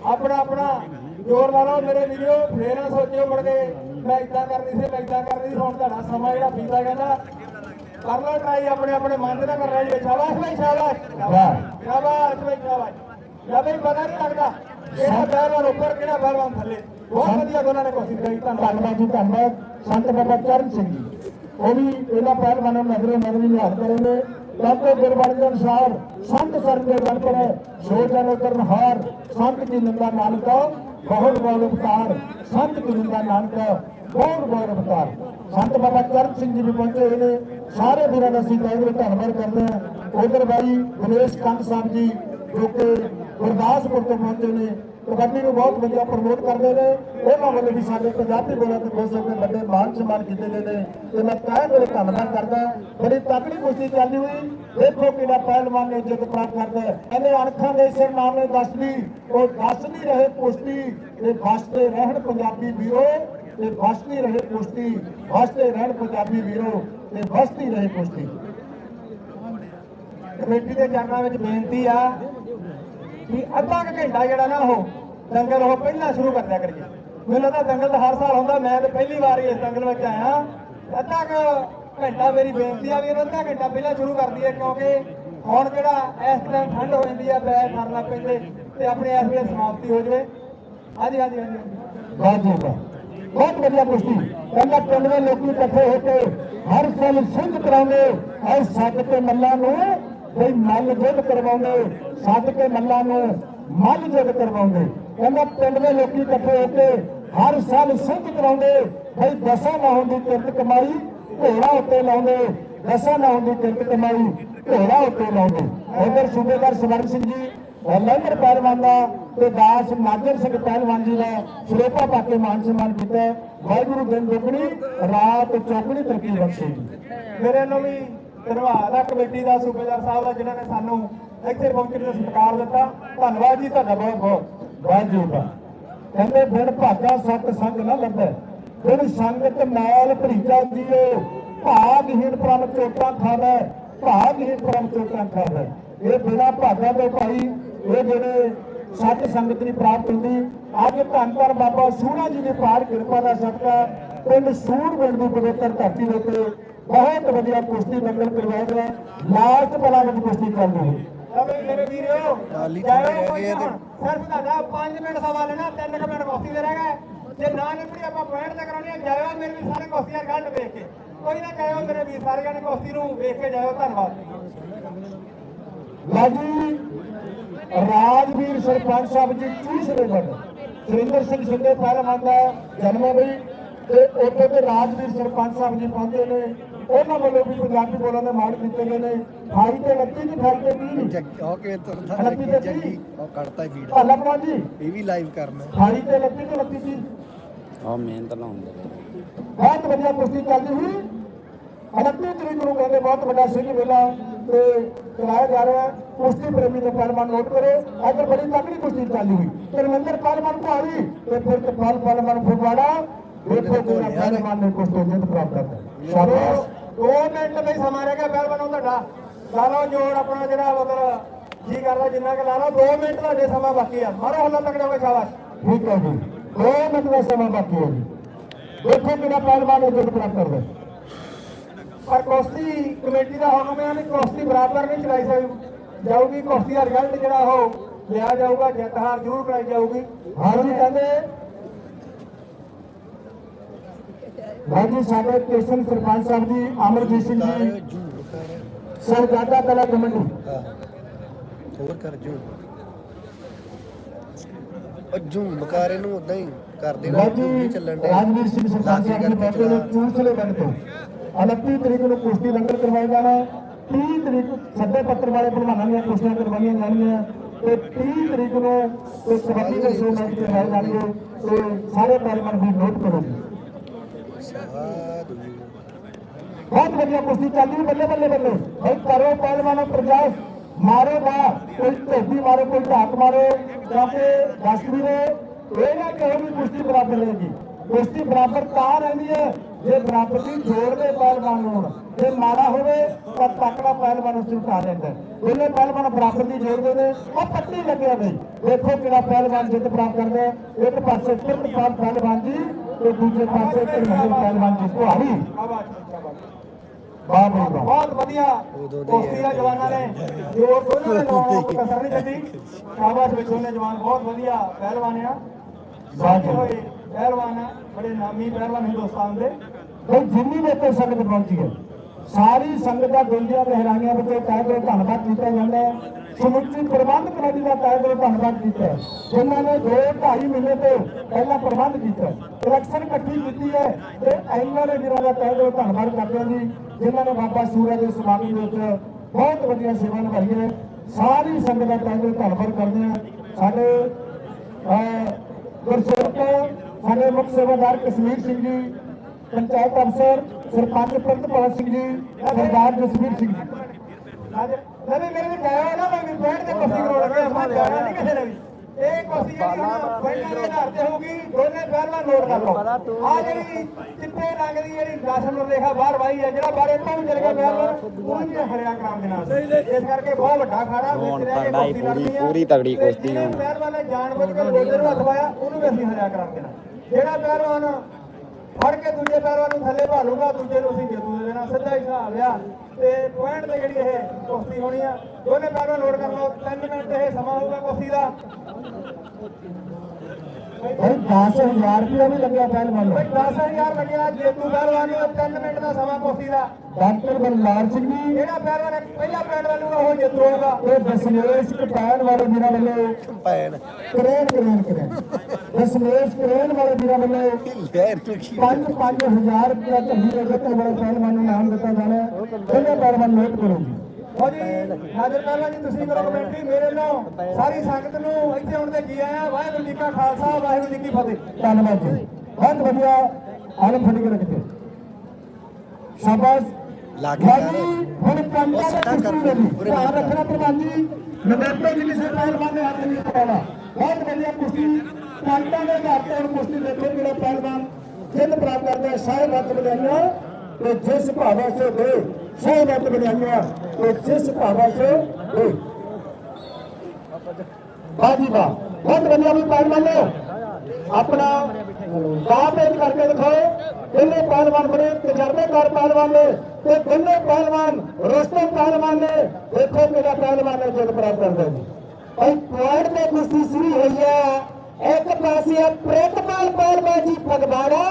ਆਪਣਾ ਆਪਣਾ ਜ਼ੋਰ ਲਾ ਲਓ ਮੇਰੇ ਵੀਰੋ ਫੇਰ ਨਾ ਸੋਚਿਓ ਮੁੜ ਕੇ ਮੈਂ ਇਦਾਂ ਕਰਨੀ ਸੀ ਮੈਂ ਇਦਾਂ ਕਰਨੀ ਸੀ ਹੁਣ ਤੁਹਾਡਾ ਸਮਾਂ ਜਿਹੜਾ ਬੀਤਾ ਜਾਂਦਾ। ਕਰ ਲਓ ਟਰਾਈ ਆਪਣੇ ਆਪਣੇ ਮਨ ਦੇ ਨਾਲ ਕਰ ਰਹੇ ਜੀ ਸ਼ਾਬਾਸ਼ ਭਾਈ ਸ਼ਾਬਾਸ਼। ਵਾਹ। ਸ਼ਾਬਾਸ਼ ਭਾਈ ਸ਼ਾਬਾਸ਼। ਜਾਂ ਭਾਈ ਪਤਾ ਨਹੀਂ ਲੱਗਦਾ। ਕਿਹੜਾ ਪਹਿਲਵਾਨ ਉੱਪਰ ਕਿਹੜਾ ਪਹਿਲਵਾਨ ਥੱਲੇ? ਬਹੁਤ ਵਧੀਆ ਦੋਨਾਂ ਨੇ ਕੋਸ਼ਿਸ਼ ਕੀਤੀ ਧੰਨਵਾਦ। ਜੀ ਧੰਨਵਾਦ। ਸੰਤ ਬਾਬਾ ਚਰਨ ਸਿੰਘ ਜੀ। ਉਹ ਵੀ ਇਹਨਾਂ ਪਹਿਲਵਾਨਾਂ ਨੂੰ ਨਜ਼ਰੇ ਨਜ਼ਰੀ ਨਿਹਾਲ ਕਰੇ ਨੇ ਬਾਬੇ ਗੁਰਬਾਣੀ ਦੇ ਅਨੁਸਾਰ ਸੰਤ ਸਰਨ ਦੇ ਗਣ ਪਰ ਸੋ ਜਨ ਕਰਨ ਹਾਰ। ਸੰਤ ਕੀ ਨਿੰਦਾ ਨਾਨਕ ਬਹੁਤ ਬਹੁਤ ਉਪਕਾਰ। ਸੰਤ ਕੀ ਨਿੰਦਾ ਨਾਨਕ ਬਹੁਤ ਬਹੁਤ ਉਪਕਾਰ। ਸੰਤ ਬਾਬਾ ਚਰਨ ਸਿੰਘ ਜੀ ਵੀ ਪਹੁੰਚੇ ਹੋਏ ਨੇ। ਸਾਰੇ ਵੀਰਾਂ ਦਾ ਅਸੀਂ ਤਹਿ ਦਿਲੋਂ ਧੰਨਵਾਦ ਕਰਦੇ ਹਾਂ। ਉਧਰ ਬਾਈ ਦਿਨੇਸ਼ ਕੰਗ ਸਾਹਿਬ ਜੀ ਜੋ ਕਿ ਗੁਰਦਾਸਪੁਰ ਤੋਂ ਪਹੁੰਚੇ ਨੇ। ਕਬੱਡੀ ਨੂੰ ਬਹੁਤ ਵਧੀਆ ਪ੍ਰਮੋਟ ਕਰਦੇ ਨੇ। ਉਹਨਾਂ ਵੱਲੋਂ ਵੀ ਸਾਡੇ ਪੰਜਾਬੀ ਬੋਲਾਂ ਤੇ ਖੁਸ਼ ਹੋ ਵੱਡੇ ਮਾਨ ਸਨਮਾਨ ਕੀਤੇ ਗਏ ਨੇ। ਤੇ ਮੈਂ ਤਹਿ ਦਿਲੋਂ ਧੰਨਵਾਦ ਕਰਦਾ ਬੜੀ ਤਕੜੀ ਕੁਸ਼ਤੀ ਚੱਲਦੀ ਹੋਈ। ਦੇਖੋ ਕਿਹੜਾ ਪਹਿਲਵਾਨ ਨੇ ਜਿੱਤ ਪ੍ਰਾਪਤ ਕਰਦਾ ਇਹਨੇ ਅਣਖਾਂ ਦੇ ਸਿਰ ਨਾਮੇ ਦੱਸਦੀ ਉਹ ਦੱਸ ਨਹੀਂ ਰਹੇ ਕੁਸ਼ਤੀ। ਤੇ ਵਸਦੇ ਰਹਿਣ ਪੰਜਾਬੀ ਵੀਰੋ। ਤੇ ਵਸਦੀ ਰਹੇ ਕੁਸ਼ਤੀ। ਵਸਦੇ ਰਹਿਣ ਪੰਜਾਬੀ ਵੀਰੋ। ਤੇ ਵਸਦੀ ਰਹੇ ਕੁਸ਼ਤੀ। ਕਮੇਟੀ ਦੇ ਚਰਨਾਂ ਵਿੱਚ ਬੇਨਤੀ ਆ। ਕਿ ਅੱਧਾ ਕੁ ਘੰਟਾ ਜਿਹੜਾ ਨਾ ਉਹ ਦੰਗਲ ਉਹ ਪਹਿਲਾਂ ਸ਼ੁਰੂ ਕਰ ਦਿਆ ਕਰੀਏ। ਮੈਨੂੰ ਲੱਗਦਾ ਦੰਗਲ ਤਾਂ ਹਰ ਸਾਲ ਹੁੰਦਾ, ਮੈਂ ਤਾਂ ਪਹਿਲੀ ਵਾਰ ਇਸ ਦੰਗਲ ਵਿੱਚ ਆਇਆ। ਅੱਧਾ ਕੁ ਘੰਟਾ ਮੇਰੀ ਬੇਨਤੀ ਆ ਵੀ ਇਹਨੂੰ ਅੱਧਾ ਘੰਟਾ ਪਹਿਲਾਂ ਸ਼ੁਰੂ ਕਰ ਦਈਏ, ਕਿਉਂਕਿ ਹੁਣ ਜਿਹੜਾ ਇਸ ਟਾਈਮ ਠੰਡ ਹੋ ਜਾਂਦੀ ਆ, ਬੈਠ ਠਰਨ ਲੱਗ ਪੈਂਦੇ ਤੇ ਆਪਣੀ ਇਸ ਵੇਲੇ ਸਮਾਪਤੀ ਹੋ ਜਾਵੇ। ਹਾਂਜੀ ਹਾਂਜੀ ਹਾਂਜੀ। ਵਾਹ ਜੀ ਬਹੁਤ ਵਧੀਆ ਪੁਸ਼ਟੀ। ਕਹਿੰਦਾ ਪਿੰਡ ਦੇ ਲੋਕੀ ਇਕੱਠੇ ਹੋ ਕੇ ਹਰ ਸਾਲ ਸਿੰਘ ਕਰਾਉਂਦੇ ਐ ਸੱਦ ਕੇ ਮੱਲਾਂ ਨੂੰ ਬਈ ਮੱਲ ਜੁੱਧ ਕਰਵਾਉਂਦੇ, ਸੱਦ ਕੇ ਮੱਲਾਂ ਨੂੰ ਮੱਲ ਜੁੱਧ ਕਰਵਾਉਂਦੇ। ਕਹਿੰਦਾ ਪਿੰਡ ਦੇ ਲੋਕੀ ਇਕੱਠੇ ਹੋ ਕੇ ਹਰ ਸਾਲ ਸਿੰਘ ਕਰਾਉਂਦੇ। ਬਈ ਦਸਾਂ ਨਾ ਹੁੰਦੀ ਕਿਰਤ ਕਮਾਈ, ਘੋੜਾ ਉੱਤੇ ਲਾਉਂਦੇ। ਦਸਾਂ ਨਾ ਹੁੰਦੀ ਕਿਰਤ ਕਮਾਈ, ਘੋੜਾ ਉੱਤੇ ਲਾਉਂਦੇ। ਉਧਰ ਸੂਬੇਦਾਰ ਸਵਰਨ ਸਿੰਘ ਜੀ ਲੰਗਰ ਪਹਿਲਵਾਨ ਦਾ ਤੇ ਦਾਸ ਨਾਜਰ ਸਿੰਘ ਪਹਿਲਵਾਨ ਜੀ ਦਾ ਸਰੋਪਾ ਪਾ ਕੇ ਮਾਨ ਸਨਮਾਨ ਕੀਤਾ। ਵਾਹਿਗੁਰੂ ਦਿਨ ਦੁਗਣੀ, ਰਾਤ ਚੌਗਣੀ ਤਰੱਕੀ ਬਖਸ਼ੇ ਮੇਰੇ ਵੱਲੋਂ ਵੀ ਧੰਨਵਾਦ ਆ ਕਮੇਟੀ ਦਾ ਸੂਬੇਦਾਰ ਸਾਹਿਬ ਦਾ, ਜਿਨ੍ਹਾਂ ਨੇ ਸਾਨੂੰ ਇੱਥੇ ਪਹੁੰਚਣ ਦਾ ਸਤਿਕਾਰ ਦਿੱਤਾ। ਧੰਨਵਾਦ ਜੀ, ਤੁਹਾਡਾ ਬਹੁਤ ਬਹੁਤ। ਵਾਹਿਗੁਰੂ ਦਾ ਕਹਿੰਦੇ, ਬਿਨ ਭਾਗਾ ਸਤ ਸੰਗ ਨਾ ਲੱਭੈ, ਬਿਨ ਸੰਗਤ ਮੈਲ ਭਰੀਜਾ ਜੀਓ। ਭਾਗਹੀਣ ਪ੍ਰਮ ਚੋਟਾਂ ਖਾਵੇ ਭਾਗਹੀਣ ਪ੍ਰਮ ਚੋਟਾਂ ਖਾਵੇ ਇਹ ਬਿਨਾ ਭਾਗਾ ਤੋਂ ਭਾਈ, ਇਹ ਜਿਹੜੇ ਸੱਚ ਸੰਗਤ ਦੀ ਪ੍ਰਾਪਤ ਹੁੰਦੀ, ਅੱਜ ਧੰਨ ਧੰਨ ਬਾਬਾ ਸੂਰਾ ਜੀ ਦੀ ਪਾਰ ਕਿਰਪਾ ਦਾ ਸਦਕਾ, ਪਿੰਡ ਸੂਰ ਪਿੰਡ ਦੀ ਪਵਿੱਤਰ ਧਰਤੀ ਦੇ ਉੱਤੇ ਬਹੁਤ ਵਧੀਆ ਕੁਸ਼ਤੀ ਲਾਸਟ ਪਲਾਂ ਵਿੱਚ ਕੁਸ਼ਤੀ ਚੱਲਦੀ ਹੈ। ਲਵੇ ਮੇਰੇ ਵੀਰੋ ਟਾਲੀ ਜਾਇਓ ਥੱਲੇ ਰਹਿ ਕੋਈ ਗਏ ਨਾ। ਸਿਰਫ ਤੁਹਾਡਾ 5 ਮਿੰਟ ਸਵਾ ਲੈਣਾ 3 ਮਿੰਟ ਕੋਸੀ ਦੇ ਰਹਿ ਗਏ। ਜੇ ਨਾ ਨਿਕੜੀ ਆਪਾਂ ਪੁਆਇੰਟ ਤੇ ਕਰਾਉਣੀ ਆ ਜਾਇਓ ਮੇਰੇ ਵੀ ਸਾਰੇ ਕੋਸੀਆਂ ਗੰਢ ਵੇਖ ਕੇ। ਕੋਈ ਨਾ ਜਾਇਓ ਮੇਰੇ ਵੀਰ ਸਾਰੇ ਜਾਣੇ ਕੋਸੀ ਨੂੰ ਵੇਖ ਕੇ ਜਾਇਓ। ਧੰਨਵਾਦ। ਲਾਜੀ ਰਾਜਵੀਰ ਸਰਪੰਚ ਸਾਹਿਬ ਜੀ ਤੀਸਰੇ ਵੱਡ ਸੁਰਿੰਦਰ ਸਿੰਘ ਸਿੰਧੇ ਪਹਿਲਵਾਨ ਦਾ ਜਨਮ ਬਈ। ਤੇ ਉੱਥੇ ਤੇ ਰਾਜਵੀਰ ਸਰਪੰਚ ਸਾਹਿਬ ਜੀ ਪਹੁੰਚੇ ਨੇ। ਉਹਨਾਂ ਵੱਲੋਂ ਵੀ ਪੰਜਾਬੀ ਬੋਲਾਂ ਦੇ ਮਾਣ ਕੀਤੇ ਗਏ ਨੇ। 28 ਤੇ 29 ਦੀ ਫੈਕਟਰੀ ਦੀ ਜੱਗ ਉਹ ਕਿ ਤੁਰਦਾ ਤੇ ਜੱਗੀ ਉਹ ਕੱਢਤਾ ਹੀ ਫੀਡ ਭਾਲਾ ਭਗਵਾਨ ਜੀ। ਇਹ ਵੀ ਲਾਈਵ ਕਰਨਾ। 28 ਤੇ 29 ਤੇ 29 ਦੀ ਆ ਮਿਹਨਤ ਲਾਉਂਦੇ ਬਹੁਤ ਵਧੀਆ ਕੁਸ਼ਤੀ ਚੱਲਦੀ ਹੋਈ। 29 ਤਰੀਕ ਨੂੰ ਕਹਿੰਦੇ ਬਹੁਤ ਵੱਡਾ ਸਿੰਘ ਮੇਲਾ ਤੇ ਕਰਾਇਆ ਜਾ ਰਿਹਾ ਹੈ। ਕੁਸ਼ਤੀ ਪ੍ਰੇਮੀ ਦੇ ਪਹਿਲਵਾਨ ਨੋਟ ਕਰੋ। ਅੱਜ ਬੜੀ ਤਕੜੀ ਕੁਸ਼ਤੀ ਚੱਲਦੀ ਹੋਈ। ਧਰਮਿੰਦਰ ਪਹਿਲਵਾਨ ਕੁਹਾੜੀ ਤੇ ਫਿਰ ਕਪਾਲ ਪਹਿਲਵਾਨ ਫਗਵਾੜਾ। ਦੇਖੋ ਕਿਹੜਾ ਪਹਿਲਵਾਨ ਨੇ ਕੁਸ਼ਤੀ ਜਿੱਤ ਪ੍ਰਾਪਤ ਕਰਦਾ ਹੈ। ਸ਼ਾਬਾਸ਼। 2 ਮਿੰਟ ਲਈ ਸਮਾਂ ਰਹਿ ਗਿਆ ਪਹਿਲ ਬਣਾਉ ਤੁਹਾਡਾ। ਲਾ ਲਓ ਜੋਰ ਆਪਣਾ ਜਿਹੜਾ ਮਤਲਬ ਜੀ ਕਰਦਾ ਜਿੰਨਾ ਕਿ ਲਾ ਲਓ। 2 ਮਿੰਟ ਤੁਹਾਡੇ ਸਮਾਂ ਬਾਕੀ ਆ। ਮਾਰੋ ਹੱਲਾ ਤੱਕ ਜਾਓਗੇ ਸ਼ਾਬਾਸ਼। ਠੀਕ ਹੈ ਜੀ। ਦੋ ਮਿੰਟ ਦਾ ਸਮਾਂ ਬਾਕੀ ਹੈ ਜੀ। ਦੇਖੋ ਕਿਹੜਾ ਪਹਿਲਵਾਨ ਇਹ ਜਿੱਤ ਪ੍ਰਾਪਤ ਕਰਦਾ। ਪਰ ਕੁਸ਼ਤੀ ਕਮੇਟੀ ਦਾ ਹੁਕਮ ਹੈ ਵੀ ਕੁਸ਼ਤੀ ਬਰਾਬਰ ਨਹੀਂ ਚਲਾਈ ਜਾਊ- ਜਾਊਗੀ ਕੁਸ਼ਤੀ ਦਾ ਰਿਜ਼ਲਟ ਜਿਹੜਾ ਉਹ ਲਿਆ ਜਾਊਗਾ ਜਿੱਤ ਹਾਰ ਜ਼ਰੂਰ ਕਰਾਈ ਜਾਊਗੀ। ਹਾਂਜੀ। ਕਹਿੰਦੇ ਰਾਜੀ ਸਾਡੇ ਕ੍ਰਿਸ਼ਨ ਸਰਪੰਚ ਸਾਹਿਬ ਜੀ ਅਮਰਜੀਤ ਸਿੰਘ ਜੀ ਸਰਜਾਦਾ ਕਲਾ ਕਮੇਟੀ। ਹੋਰ ਕਰ ਜੂ। ਝੂਮ ਬਕਾਰੇ ਨੂੰ ਉਦਾਂ ਹੀ ਕਰ ਦੇਣਾ ਨਹੀਂ ਚੱਲਣ ਦੇ ਰਾਜਵੀਰ ਸਿੰਘ ਸਰਪੰਚ ਸਾਹਿਬ ਜੀ ਬੈਠੇ ਨੇ ਚੂਸਲੇ ਪਿੰਡ ਤੋਂ 29 ਤਰੀਕ ਨੂੰ ਕੁਸ਼ਤੀ ਲੰਗਰ ਕਰਵਾਇਆ ਜਾਣਾ ਹੈ। 30 ਤਰੀਕ ਸੱਦੇ ਪੱਤਰ ਵਾਲੇ ਪਹਿਲਵਾਨਾਂ ਦੀਆਂ ਕੁਸ਼ਤੀਆਂ ਕਰਵਾਈਆਂ ਜਾਣਗੀਆਂ। ਤੇ 30 ਤਰੀਕ ਨੂੰ ਕਬੱਡੀ ਦੇ ਸ਼ੋਅ ਮੈਚ ਕਰਵਾਏ ਜਾਣਗੇ। ਤੇ ਸਾਰੇ ਪਹਿਲਵਾਨ ਵੀ ਨੋਟ ਕਰੋ ਜੀ ਸਾਧੂ ਬਹੁਤ ਵਧੀਆ ਕੁਸ਼ਤੀ ਚੱਲਦੀ, ਬੱਲੇ ਬੱਲੇ ਬੱਲੇ। ਭਾਈ ਕਰੋ ਪਹਿਲਵਾਨੋ ਪ੍ਰਯਾਸ ਮਾਰੋ ਦਾ ਕੋਈ ਧੋਬੀ ਮਾਰੋ, ਕੋਈ ਢਾਕ ਮਾਰੋ। ਜਾਂ ਕਿ ਦਸ ਵੀਰੇ ਇਹ ਨਾ ਕਹੋ ਵੀ ਕੁਸ਼ਤੀ ਬਰਾਬਰ ਰਹੇਗੀ। ਕੁਸ਼ਤੀ ਬਰਾਬਰ ਤਾਂ ਰਹਿੰਦੀ ਹੈ, ਜੇ ਬਰਾਬਰ ਦੀ ਪਹਿਲਵਾਨ ਹੋਣ। ਜੇ ਮਾੜਾ ਹੋਵੇ, ਤਾਂ ਤਕੜਾ ਪਹਿਲਵਾਨ ਉਸ ਨੂੰ ਉਠਾ ਲੈਂਦਾ ਹੈ। ਪਹਿਲਵਾਨ ਬਰਾਬਰ ਦੀ ਜੋੜਦੇ ਨੇ, ਉਹ ਪੱਟੀ ਲੱਗਿਆ ਬਈ ਦੇਖੋ ਕਿਹੜਾ ਪਹਿਲਵਾਨ ਜਿੱਤ ਪ੍ਰਾਪਤ ਕਰਦਾ ਇੱਕ ਪਾਸੇ ਕਿਰਤਪਾਲ ਪਹਿਲਵਾਨ ਜੀ, ਤੇ ਦੂਜੇ ਪਾਸੇ ਧਰਮਿੰਦਰ ਪਹਿਲਵਾਨ ਜੀ ਤੁਹਾਡੀ ਸ਼ਾਬਾਸ਼ ਸ਼ਾਬਾਸ਼ ਵਾਹ ਬਈ ਵਾਹ ਬਹੁਤ ਵਧੀਆ। ਕੁਸ਼ਤੀ ਦਾ ਜਵਾਨਾਂ ਨੇ ਜੋਰ ਦੋਨਾਂ ਨੇ ਲਾਉਣਾ ਕੋਈ ਕਸਰ ਨਹੀਂ ਛੱਡੀ ਸ਼ਾਬਾਸ਼ ਵਿੱਚ ਉਹਨੇ ਜਵਾਨ ਬਹੁਤ ਵਧੀਆ ਪਹਿਲਵਾਨ ਆ। ਸਾਜੇ ਹੋਏ ਪਹਿਲਵਾਨ ਆ ਬੜੇ ਨਾਮੀ ਪਹਿਲਵਾਨ ਹਿੰਦੁਸਤਾਨ ਦੇ। ਬਈ ਜਿੰਨੀ ਵੀ ਇੱਥੇ ਸੰਗਤ ਪਹੁੰਚੀ ਹੈ ਸਾਰੀ ਸੰਗਤ ਦਾ ਦਿਲ ਦੀਆਂ ਗਹਿਰਾਈਆਂ ਵਿੱਚ ਤਹਿ ਦਿਲੋਂ ਧੰਨਵਾਦ ਕੀਤਾ ਜਾਂਦਾ ਹੈ। ਸਮੁੱਚੀ ਪ੍ਰਬੰਧ ਕਮੇਟੀ ਦਾ ਤਹਿ ਦਿਲੋਂ ਧੰਨਵਾਦ ਕੀਤਾ ਜਿਨ੍ਹਾਂ ਨੇ ਦੋ ਢਾਈ ਮਹੀਨੇ ਤੋਂ ਪਹਿਲਾਂ ਪ੍ਰਬੰਧ ਕੀਤਾ ਇਲੈਕਸ਼ਨ ਇਕੱਠੀ ਕੀਤੀ ਹੈ ਤੇ ਇਹਨਾਂ ਨੇ ਜਿਹੜਾ ਦਾ ਤਹਿ ਦਿਲੋਂ ਧੰਨਵਾਦ ਕਰਦੇ ਹਾਂ ਜੀ। ਜਿਨ੍ਹਾਂ ਨੇ ਬਾਬਾ ਸੂਰਜ ਦੇ ਸਮਾਗਮ ਵਿੱਚ ਬਹੁਤ ਵਧੀਆ ਸੇਵਾ ਨਿਭਾਈ ਹੈ। ਸਾਰੀ ਸੰਗਤ ਦਾ ਤਹਿ ਧੰਨਵਾਦ ਕਰਦੇ ਹਾਂ। ਸਾਡੇ, ਅਹ, ਗੁਰਸੇਵਕ, ਸਾਡੇ ਮੁੱਖ ਸੇਵਾਦਾਰ ਕਸ਼ਮੀਰ ਸਿੰਘ ਜੀ, ਪੰਚਾਇਤ ਅਫਸਰ ਸਰਪੰਚ ਪ੍ਰਿਤਪਾਲ ਸਿੰਘ ਜੀ, ਸਰਦਾਰ ਜਸਵੀਰ ਸਿੰਘ ਜੀ। ਨਵੇਂ ਮੇਰੇ ਵੀ ਗਏ ਨਾ, ਮੈਂ ਵੀ ਬੈਠ ਤੇ ਕੁਸ਼ਤੀ ਕਰਾਉਣ ਲੱਗੇ ਆਪਾਂ ਜਾਣਾ ਨਹੀਂ ਕਿਸੇ ਨੇ ਵੀ। ਇਹ ਕੁਸ਼ਤੀ ਜਿਹੜੀ ਹੁਣ ਬੈਠਾਂ ਦੇ ਆਧਾਰ ਤੇ ਹੋਊਗੀ ਦੋਨੇ ਪਹਿਲਾਂ ਨੋਟ ਕਰ ਲਓ। ਆ ਜਿਹੜੀ ਚਿੱਟੇ ਰੰਗ ਦੀ ਜਿਹੜੀ ਦਸ਼ਮਨ ਰੇਖਾ ਬਾਹਰ ਵਾਈ ਹੈ ਜਿਹੜਾ ਬਾਹਰ ਇੱਥੋਂ ਵੀ ਚਲ ਗਿਆ ਪਹਿਲਾਂ ਉਹਨੂੰ ਵੀ ਹਰਿਆ ਕਰਾਮ ਦੇ ਨਾਲ। ਇਸ ਕਰਕੇ ਬਹੁਤ ਵੱਡਾ ਖਾੜਾ ਵਿੱਚ ਰਹਿ ਕੇ ਕੁਸ਼ਤੀ ਲੜਨੀ ਆ। ਪੂਰੀ ਤਗੜੀ ਕੁਸ਼ਤੀ ਜਿਹਨੇ ਪਹਿਲਵਾਨ ਨੇ ਜਾਣ ਬੁੱਝ ਕੇ ਗੋਡੇ ਨੂੰ ਹੱਥ ਪਾਇਆ ਉਹਨੂੰ ਵੀ ਅਸੀਂ ਹਰਿਆ ਕਰਾਮ ਦੇਣਾ ਜਿਹੜਾ ਪਹਿਲਵਾਨ ਫੜ ਕੇ ਦੂਜੇ ਪਹਿਲਵਾਨ ਨੂੰ ਥੱਲੇ ਭਾਲੂਗਾ ਦੂਜੇ ਨੂੰ ਅਸੀਂ ਜੇਤੂ ਦੇ ਦੇਣਾ। ਸਿੱਧਾ ਹੀ ਹਿਸਾਬ ਆ। ਤੇ ਪੁਆਇੰਟ ਤੇ ਜਿਹੜੀ ਇਹ ਕੁਸ਼ਤੀ ਹੋਣੀ ਆ, ਦੋਨੇ ਪਹਿਲਵਾਨ ਲੋਡ ਕਰ ਲਓ। 3 ਮਿੰਟ ਇਹ ਸਮਾਂ ਹੋਊਗਾ ਕੁਸ਼ਤੀ ਦਾ। ਭਾਈ 10000 ਰੁਪਏ ਵੀ ਲੱਗਿਆ ਪਹਿਲਵਾਨ ਨੂੰ ਬਈ 10000 ਲੱਗਿਆ ਜੇਤੂ ਪਹਿਲਵਾਨ ਨੂੰ 3 ਮਿੰਟ ਦਾ ਸਮਾਂ ਕੁਸ਼ਤੀ ਦਾ। ਡਾਕਟਰ ਬਲਨਾਰ ਸਿੰਘ ਜੀ। ਜਿਹੜਾ ਪਹਿਲਵਾਨ ਪਹਿਲਾ ਪੁਆਇੰਟ ਵਾਲੂਗਾ ਉਹ ਜੇਤੂ ਹੋਊਗਾ। ਤੇ ਦਸਮੇਸ਼ ਕਪੈਨ ਵਾਲੇ ਵੀਰਾਂ ਵੱਲੋਂ। ਭੈਣ crane crane crane Dasmesh crane ਵਾਲੇ ਵੀਰਾਂ ਵੱਲੋਂ। ਲੈ ਇਹਨੂੰ ਕੀ 5-5000 ਰੁਪਏ ਝੰਡੀ ਦੇ ਗੱਤਰ ਵਾਲੇ ਪਹਿਲਵਾਨ ਨੂੰ ਨਾਮ ਦਿੱਤਾ ਜਾਣਾ ਹੈ। ਦੋਨੇ ਪਹਿਲਵਾਨ ਨੋਟ ਕਰੋ ਜੀ। ਹੋ ਜੀ ਨਾਜ਼ਰ ਪਹਿਲਾਂ ਜੀ ਤੁਸੀਂ ਕਰੋ ਕਮੈਂਟਰੀ ਮੇਰੇ ਨਾਲ ਸਾਰੀ ਸੰਗਤ ਨੂੰ ਇੱਥੇ ਆਉਣ ਦੇ ਜੀ ਆਇਆਂ ਵਾਹਿਗੁਰੂ ਜੀ ਕਾ ਖਾਲਸਾ ਵਾਹਿਗੁਰੂ ਜੀ ਕੀ ਫਤਿਹ ਧੰਨਵਾਦ ਜੀ। ਬਹੁਤ ਵਧੀਆ ਆਲਮ ਫੜੀ ਕੇ ਰੱਖਦੇ ਸ਼ਾਬਾਸ਼। ਲੱਗ। ਹੁਣ ਕੰਟਾ ਦਾ ਧਿਆਨ ਰੱਖਣਾ ਪ੍ਰਧਾਨ ਜੀ। ਨਵੇਪੇ ਚ ਕਿਸੇ ਪਹਿਲਵਾਨ ਨੇ ਹੱਥ ਨਹੀਂ ਪਾਉਣਾ। ਬਹੁਤ ਵਧੀਆ ਕੁਸ਼ਤੀ ਕੰਟਾ ਦੇ ਆਧਾਰ ਤੇ ਕੁਸ਼ਤੀ ਦੇਖੋ ਕਿਹੜਾ ਪਹਿਲਵਾਨ ਜਿੱਤ ਪ੍ਰਾਪਤ ਕਰਦਾ ਹੈ ਸਾਰੇ ਮੱਤ ਬਧਾਈਆਂ ਤੇ ਜਿਸ ਭਾਵਾ ਸੇ ਦੇ। ਸਾਰੇ ਮੱਤ ਬਧਾਈਆਂ ਤੇ ਜਿਸ ਭਾਵਾ ਸੇ ਦੇ ਬਾਜੀ ਵਾਹ। ਬਹੁਤ ਵਧੀਆ ਵੀ ਪਹਿਲਵਾਨ ਨੇ ਆਪਣਾ ਬਾਹ ਪੇਚ ਕਰਕੇ ਤਿੰਨੇ ਪਹਿਲਵਾਨ ਬੜੇ ਤਜਰਬੇਕਾਰ ਪਹਿਲਵਾਨ ਨੇ ਤੇ ਤਿੰਨੇ ਪਹਿਲਵਾਨ ਰਸਤਮ ਪਹਿਲਵਾਨ ਨੇ। ਦੇਖੋ ਕਿਹੜਾ ਪਹਿਲਵਾਨ ਨੇ ਜਿੱਤ ਪ੍ਰਾਪਤ ਕਰਦਾ ਜੀ। ਭਾਈ ਪੁਆਇੰਟ ਤੇ ਕੁਸ਼ਤੀ ਸ਼ੁਰੂ ਹੋਈ ਹੈ ਇੱਕ ਪਾਸੇ ਪ੍ਰਿਤਪਾਲ ਪਹਿਲਵਾਨ ਜੀ, ਫਗਵਾੜਾ।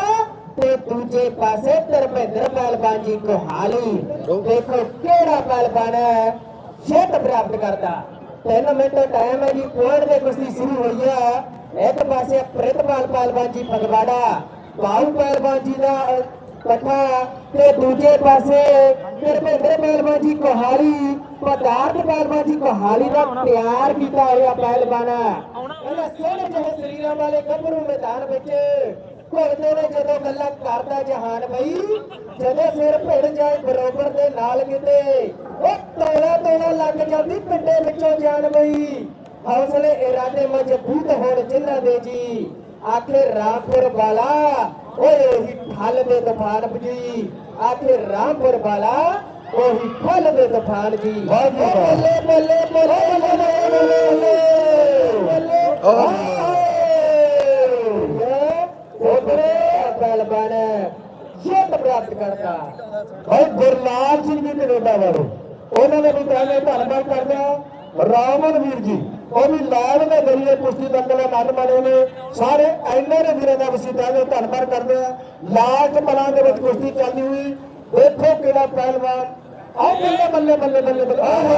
ਤੇ ਦੂਜੇ ਪਾਸੇ ਧਰਮਿੰਦਰ ਪਹਿਲਵਾਨ ਜੀ ਕੋਹਾਲੀ। ਦੇਖੋ ਕਿਹੜਾ ਪਹਿਲਵਾਨ ਹੈ? ਜਿੱਤ ਪ੍ਰਾਪਤ ਕਰਦਾ। 3 ਮਿੰਟ ਟਾਈਮ ਹੈ ਜੀ ਪੁਆਇੰਟ ਤੇ ਕੁਸ਼ਤੀ ਸ਼ੁਰੂ ਹੋਈ ਹੈ। ਇੱਕ ਪਾਸੇ ਪ੍ਰਿਤਪਾਲ ਪਹਿਲਵਾਨ ਜੀ ਫਗਵਾੜਾ ਬਾਹੂ ਪਹਿਲਵਾਨ ਜੀ ਦਾ ਅ, ਤੇ ਦੂਜੇ ਪਾਸੇ ਧਰਮਿੰਦਰ ਪਹਿਲਵਾਨ ਜੀ ਕੋਹਾਲੀ ਪਦਾਰਥ ਪਹਿਲਵਾਨ ਜੀ ਕੋਹਾਲੀ ਦਾ ਪਿਆਰ ਕੀਤਾ ਹੋਇਆ ਪਹਿਲਵਾਨ ਇਹਨਾਂ ਸੋਹਣੇ ਜਿਹੇ ਸਰੀਰਾਂ ਵਾਲੇ ਗੱਭਰੂ ਮੈਦਾਨ ਵਿੱਚ ਘੁਲਦੇ ਨੇ ਜਦੋਂ ਗੱਲਾਂ ਕਰਦਾ ਜਹਾਨ ਬਈ ਜਦੋਂ ਸਿਰ ਭਿੜ ਜਾਏ ਬਰੋਬਰ ਦੇ ਨਾਲ ਕਿਤੇ ਉਹ ਤੋਲਾ ਤੋਲਾ ਲੱਗ ਜਾਂਦੀ ਪਿੰਡੇ ਵਿੱਚੋਂ ਜਾਣ ਬਈ। ਹੌਸਲੇ ਇਰਾਦੇ ਮਜ਼ਬੂਤ ਹੋਣ ਜਿਨ੍ਹਾਂ ਦੇ ਜੀ। ਆਖੇ ਰਾਮਪੁਰ ਵਾਲਾ ਓਏ ਉਹੀ ਠੱਲ ਦੇ ਤੂਫਾਨ ਜੀ। ਆਖੇ ਰਾਮਪੁਰ ਵਾਲਾ ਉਹੀ ਠੱਲ ਦੇ ਤੂਫਾਨ ਜੀ। ਬੱਲੇ ਬੱਲੇ ਬੱਲੇ ਬੱਲੇ ਬੱਲੇ ਬੱਲੇ। ਉਧਰੇ ਬਲ ਬਣ ਜਿੱਤ ਪ੍ਰਾਪਤ ਕਰਦਾ। ਭਾਈ ਗੁਰਲਾਲ ਸਿੰਘ ਜੀ ਕੈਨੇਡਾ ਵਾਲੇ, ਉਹਨਾਂ ਨੇ ਵੀ ਕਹਿੰਦੇ ਧੰਨਵਾਦ ਕਰਦੇ। ਰਾਮਨ ਵੀਰ ਜੀ, ਉਹ ਵੀ ਲਾਲ ਦੇ ਜ਼ਰੀਏ ਕੁਸ਼ਤੀ ਦੰਗਲ ਆਨੰਦ ਮਾਣੇ ਨੇ। ਸਾਰੇ ਐਨੇ ਦੇ ਵੀਰਾਂ ਦਾ ਵਸੀ ਕਹਿੰਦੇ ਧੰਨਵਾਦ ਕਰਦੇ ਆ। ਲਾਲ ਕਲਾਂ ਦੇ ਵਿੱਚ ਕੁਸ਼ਤੀ ਚੱਲਦੀ ਹੋਈ, ਦੇਖੋ ਕਿਹੜਾ ਪਹਿਲਵਾਨ। ਆ ਬੱਲੇ ਬੱਲੇ ਬੱਲੇ ਬੱਲੇ ਬੱਲੇ। ਆਹ ਹੋ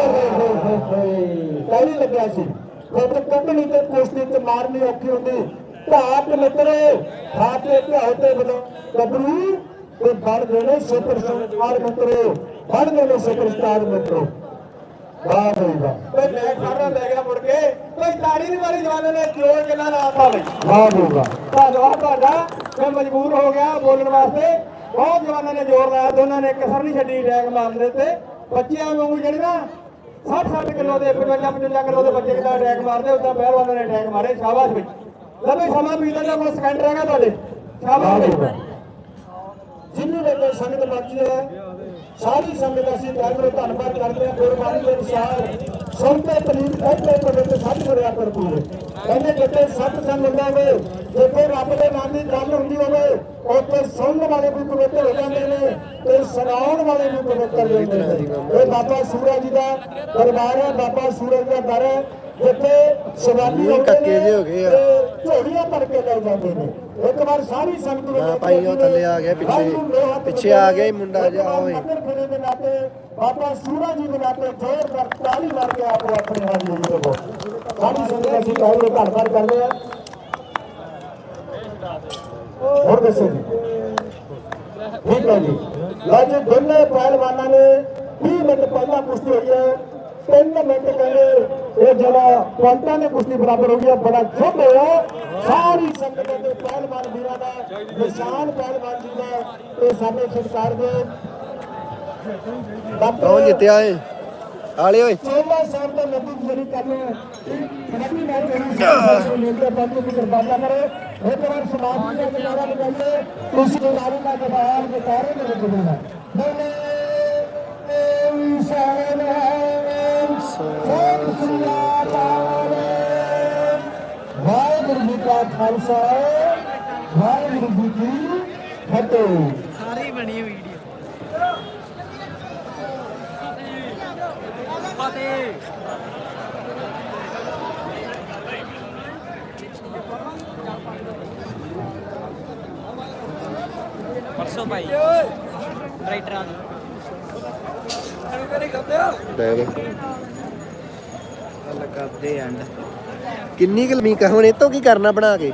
ਹੋ ਲੱਗਿਆ ਸੀ। ਫਿਰ ਕੰਪਨੀ ਤੇ ਕੁਸ਼ਤੀ ਤੇ ਮਾਰਨੀ ਔਖੀ ਹੁੰਦੀ। ਧਾਤ ਮਿੱਤਰੋ ਖਾਤੇ ਧਿਆਉ ਤੇ ਬਦੋ ਕਬਰੂ ਤੇ ਬਣ ਦੇਣੇ ਸੁਪਰ ਸਟਾਰ ਮਿੱਤਰੋ ਬਣ ਦੇਣੇ ਸੁਪਰ ਸਟਾਰ ਮਿੱਤਰੋ। ਵਾਹ ਬਈ ਵਾਹ। ਤੇ ਮੈਂ ਸਾਰਾ ਲੈ ਗਿਆ ਮੁੜ ਕੇ। ਕੋਈ ਤਾੜੀ ਨਹੀਂ ਮਾਰੀ ਜਵਾਨਾਂ ਨੇ ਜੋਰ ਕਿੰਨਾ ਲਾਤਾ ਬਈ ਵਾਹ ਬਈ ਵਾਹ। ਧੰਨਵਾਦ ਤੁਹਾਡਾ ਮੈਂ ਮਜਬੂਰ ਹੋ ਗਿਆ ਬੋਲਣ ਵਾਸਤੇ। ਬਹੁਤ ਜਵਾਨਾਂ ਨੇ ਜ਼ੋਰ ਲਾਇਆ ਦੋਨਾਂ ਨੇ ਕਸਰ ਨਹੀਂ ਛੱਡੀ ਟੈਗ ਮਾਰਨ ਦੇ ਤੇ ਬੱਚਿਆਂ ਵਾਂਗੂ ਜਿਹੜੇ ਨਾ 60 60 ਕਿਲੋ ਦੇ 55 55 ਕਿਲੋ ਦੇ ਬੱਚੇ ਕਿਦਾਂ ਟੈਗ ਮਾਰਦੇ ਉਦਾਂ ਪਹਿਲਵਾਨਾਂ ਨੇ ਟੈਗ ਮਾਰੇ ਸ਼ਾਬਾਸ਼ ਬਈ। ਲੈ ਬਈ ਸਮਾਂ ਬੀਤਦਾ ਦਾ ਕੋਲ ਸਕਿੰਟ ਰਹਿ ਗਿਆ ਤੁਹਾਡੇ। ਸ਼ਾਬਾਸ਼ ਬਈ ਜਿੰਨੀ ਸੰਗਤ ਬਾਕੀ ਹੈ, ਸਾਰੀ ਸੰਗਤ ਅਸੀਂ ਕਾਇਮ ਧੰਨਵਾਦ ਕਰਦੇ ਹਾਂ, ਗੁਰਬਾਣੀ ਦੇ ਅਨੁਸਾਰ ਸੰਤੇ ਪਲੀਤ ਕਹਿੰਦੇ ਪਵਿੱਤ ਸੱਚ ਕਰਿਆ ਭਰਪੂਰ ਕਹਿੰਦੇ ਜਿੱਥੇ ਸੱਤ ਸੰਗ ਹੁੰਦਾ ਜਿੱਥੇ ਰੱਬ ਦੇ ਨਾਮ ਦੀ ਗੱਲ ਹੁੰਦੀ ਹੋਵੇ, ਉੱਥੇ ਸੁਣਨ ਵਾਲੇ ਵੀ ਪਵਿੱਤਰ ਹੋ ਜਾਂਦੇ ਨੇ ਤੇ ਸੁਣਾਉਣ ਵਾਲੇ ਵੀ ਪਵਿੱਤਰ ਹੋ ਜਾਂਦੇ ਨੇ। ਇਹ ਬਾਬਾ ਸੂਰਜ ਜੀ ਦਾ ਦਰਬਾਰ ਹੈ, ਬਾਬਾ ਸੂਰਜ ਦਾ ਦਰ ਹੈ। ਜਿੱਥੇ ਸ਼ਿਵਾਲੀ ਇਹ ਕੱਕੇ ਨੇ ਜਿਹੇ ਹੋ ਗਏ ਆ। ਝੋਲੀਆਂ ਭਰ ਕੇ ਲੈ ਜਾਂਦੇ ਨੇ। ਇੱਕ ਵਾਰ ਸਾਰੀ ਸੰਗਤ ਨੂੰ ਹਾਂ ਭਾਈ, ਉਹ ਥੱਲੇ ਆ ਗਿਆ ਪਿੱਛੇ। ਪਿੱਛੇ ਆ ਗਿਆ ਮੁੰਡਾ ਜਿਹਾ, ਨਾਤੇ ਬਾਬਾ ਸੂਰਾ ਜੀ ਦੇ ਨਾਤੇ ਜ਼ੋਰਦਾਰ ਤਾਲੀ ਮਾਰ ਕੇ ਆਪੋ ਆਪਣੇ ਹਾਜ਼ਰੀ ਜੀ ਦੇਵੋ ਸਾਰੀ ਸੰਗਤ ਅਸੀਂ ਕਹੋਗੇ ਧੰਨਵਾਦ ਕਰਦੇ ਆ? ਹੋਰ ਦੱਸੋ ਜੀ। ਠੀਕ ਹੈ ਜੀ। ਲਓ ਜੀ ਦੋਨੇ ਪਹਿਲਵਾਨਾਂ ਨੇ 20 ਮਿੰਟ ਪਹਿਲਾਂ ਕੁਸ਼ਤੀ ਹੋਈ ਹੈ। 3 ਮਿੰਟ ਕਹਿੰਦੇ ਇਹ ਜਿਹੜਾ ਪੁਆਇੰਟਾਂ ਨੇ ਕੁਸ਼ਤੀ ਬਰਾਬਰ ਹੋ ਗਈ ਬੜਾ ਜੁੱਧ ਹੋਇਆ। ਸਾਰੀ ਸੰਗਤ ਦੇ ਪਹਿਲਵਾਨ ਵੀਰਾਂ ਦਾ ਨਿਸ਼ਾਨ ਪਹਿਲਵਾਨ ਜੀ ਦਾ ਇਹ ਸਾਡੇ ਸਤਿਕਾਰ ਦੇ ਕੌਣ ਜਿੱਤਿਆ ਏ ਆਲੇ ਓਏ। ਚੋਲਾ ਸਾਹਿਬ ਦਾ ਨੱਬੀ ਜਿਹੜੀ ਕਰਨੇ ਕਬੱਡੀ ਮੈਚ ਸੀ ਲੈਂਦੇ ਬਾਕੀ ਦੀ ਕੁਰਬਾਨਾ ਕਰੇ। ਇੱਕ ਵਾਰ ਸਮਾਜ ਦਾ ਕਿਨਾਰਾ ਲਗਾਈਏ ਤੁਸੀਂ ਨਾਰੀ ਦਾ ਜਵਾਬ ਵਿਚਾਰੇ ਦੇ ਵਿੱਚ ਦੇਣਾ ਬੋਲੇ ਇਨਸਾਨ ਵਾਹਿਗੁਰੂ ਜੀ ਕਾ ਖਾਲਸਾ ਵਾਹਿਗੁਰੂ ਜੀ ਕੀ ਫਤਿਹ। ਸਾਰੀ ਬਣੀ ਵੀਡੀਓ ਫਤਿਹ ਪਰਸੋਂ ਭਾਈ ਰਾਈਟਰਾਂ ਦੀ ਲੈ ਵੇ ਗੱਲ ਕਰਦੇ ਐਂਡ ਕਿੰਨੀ ਕੁ ਲੰਮੀ ਕਹ ਹੁਣ ਇਹ ਤੋਂ ਕੀ ਕਰਨਾ ਬਣਾ ਕੇ?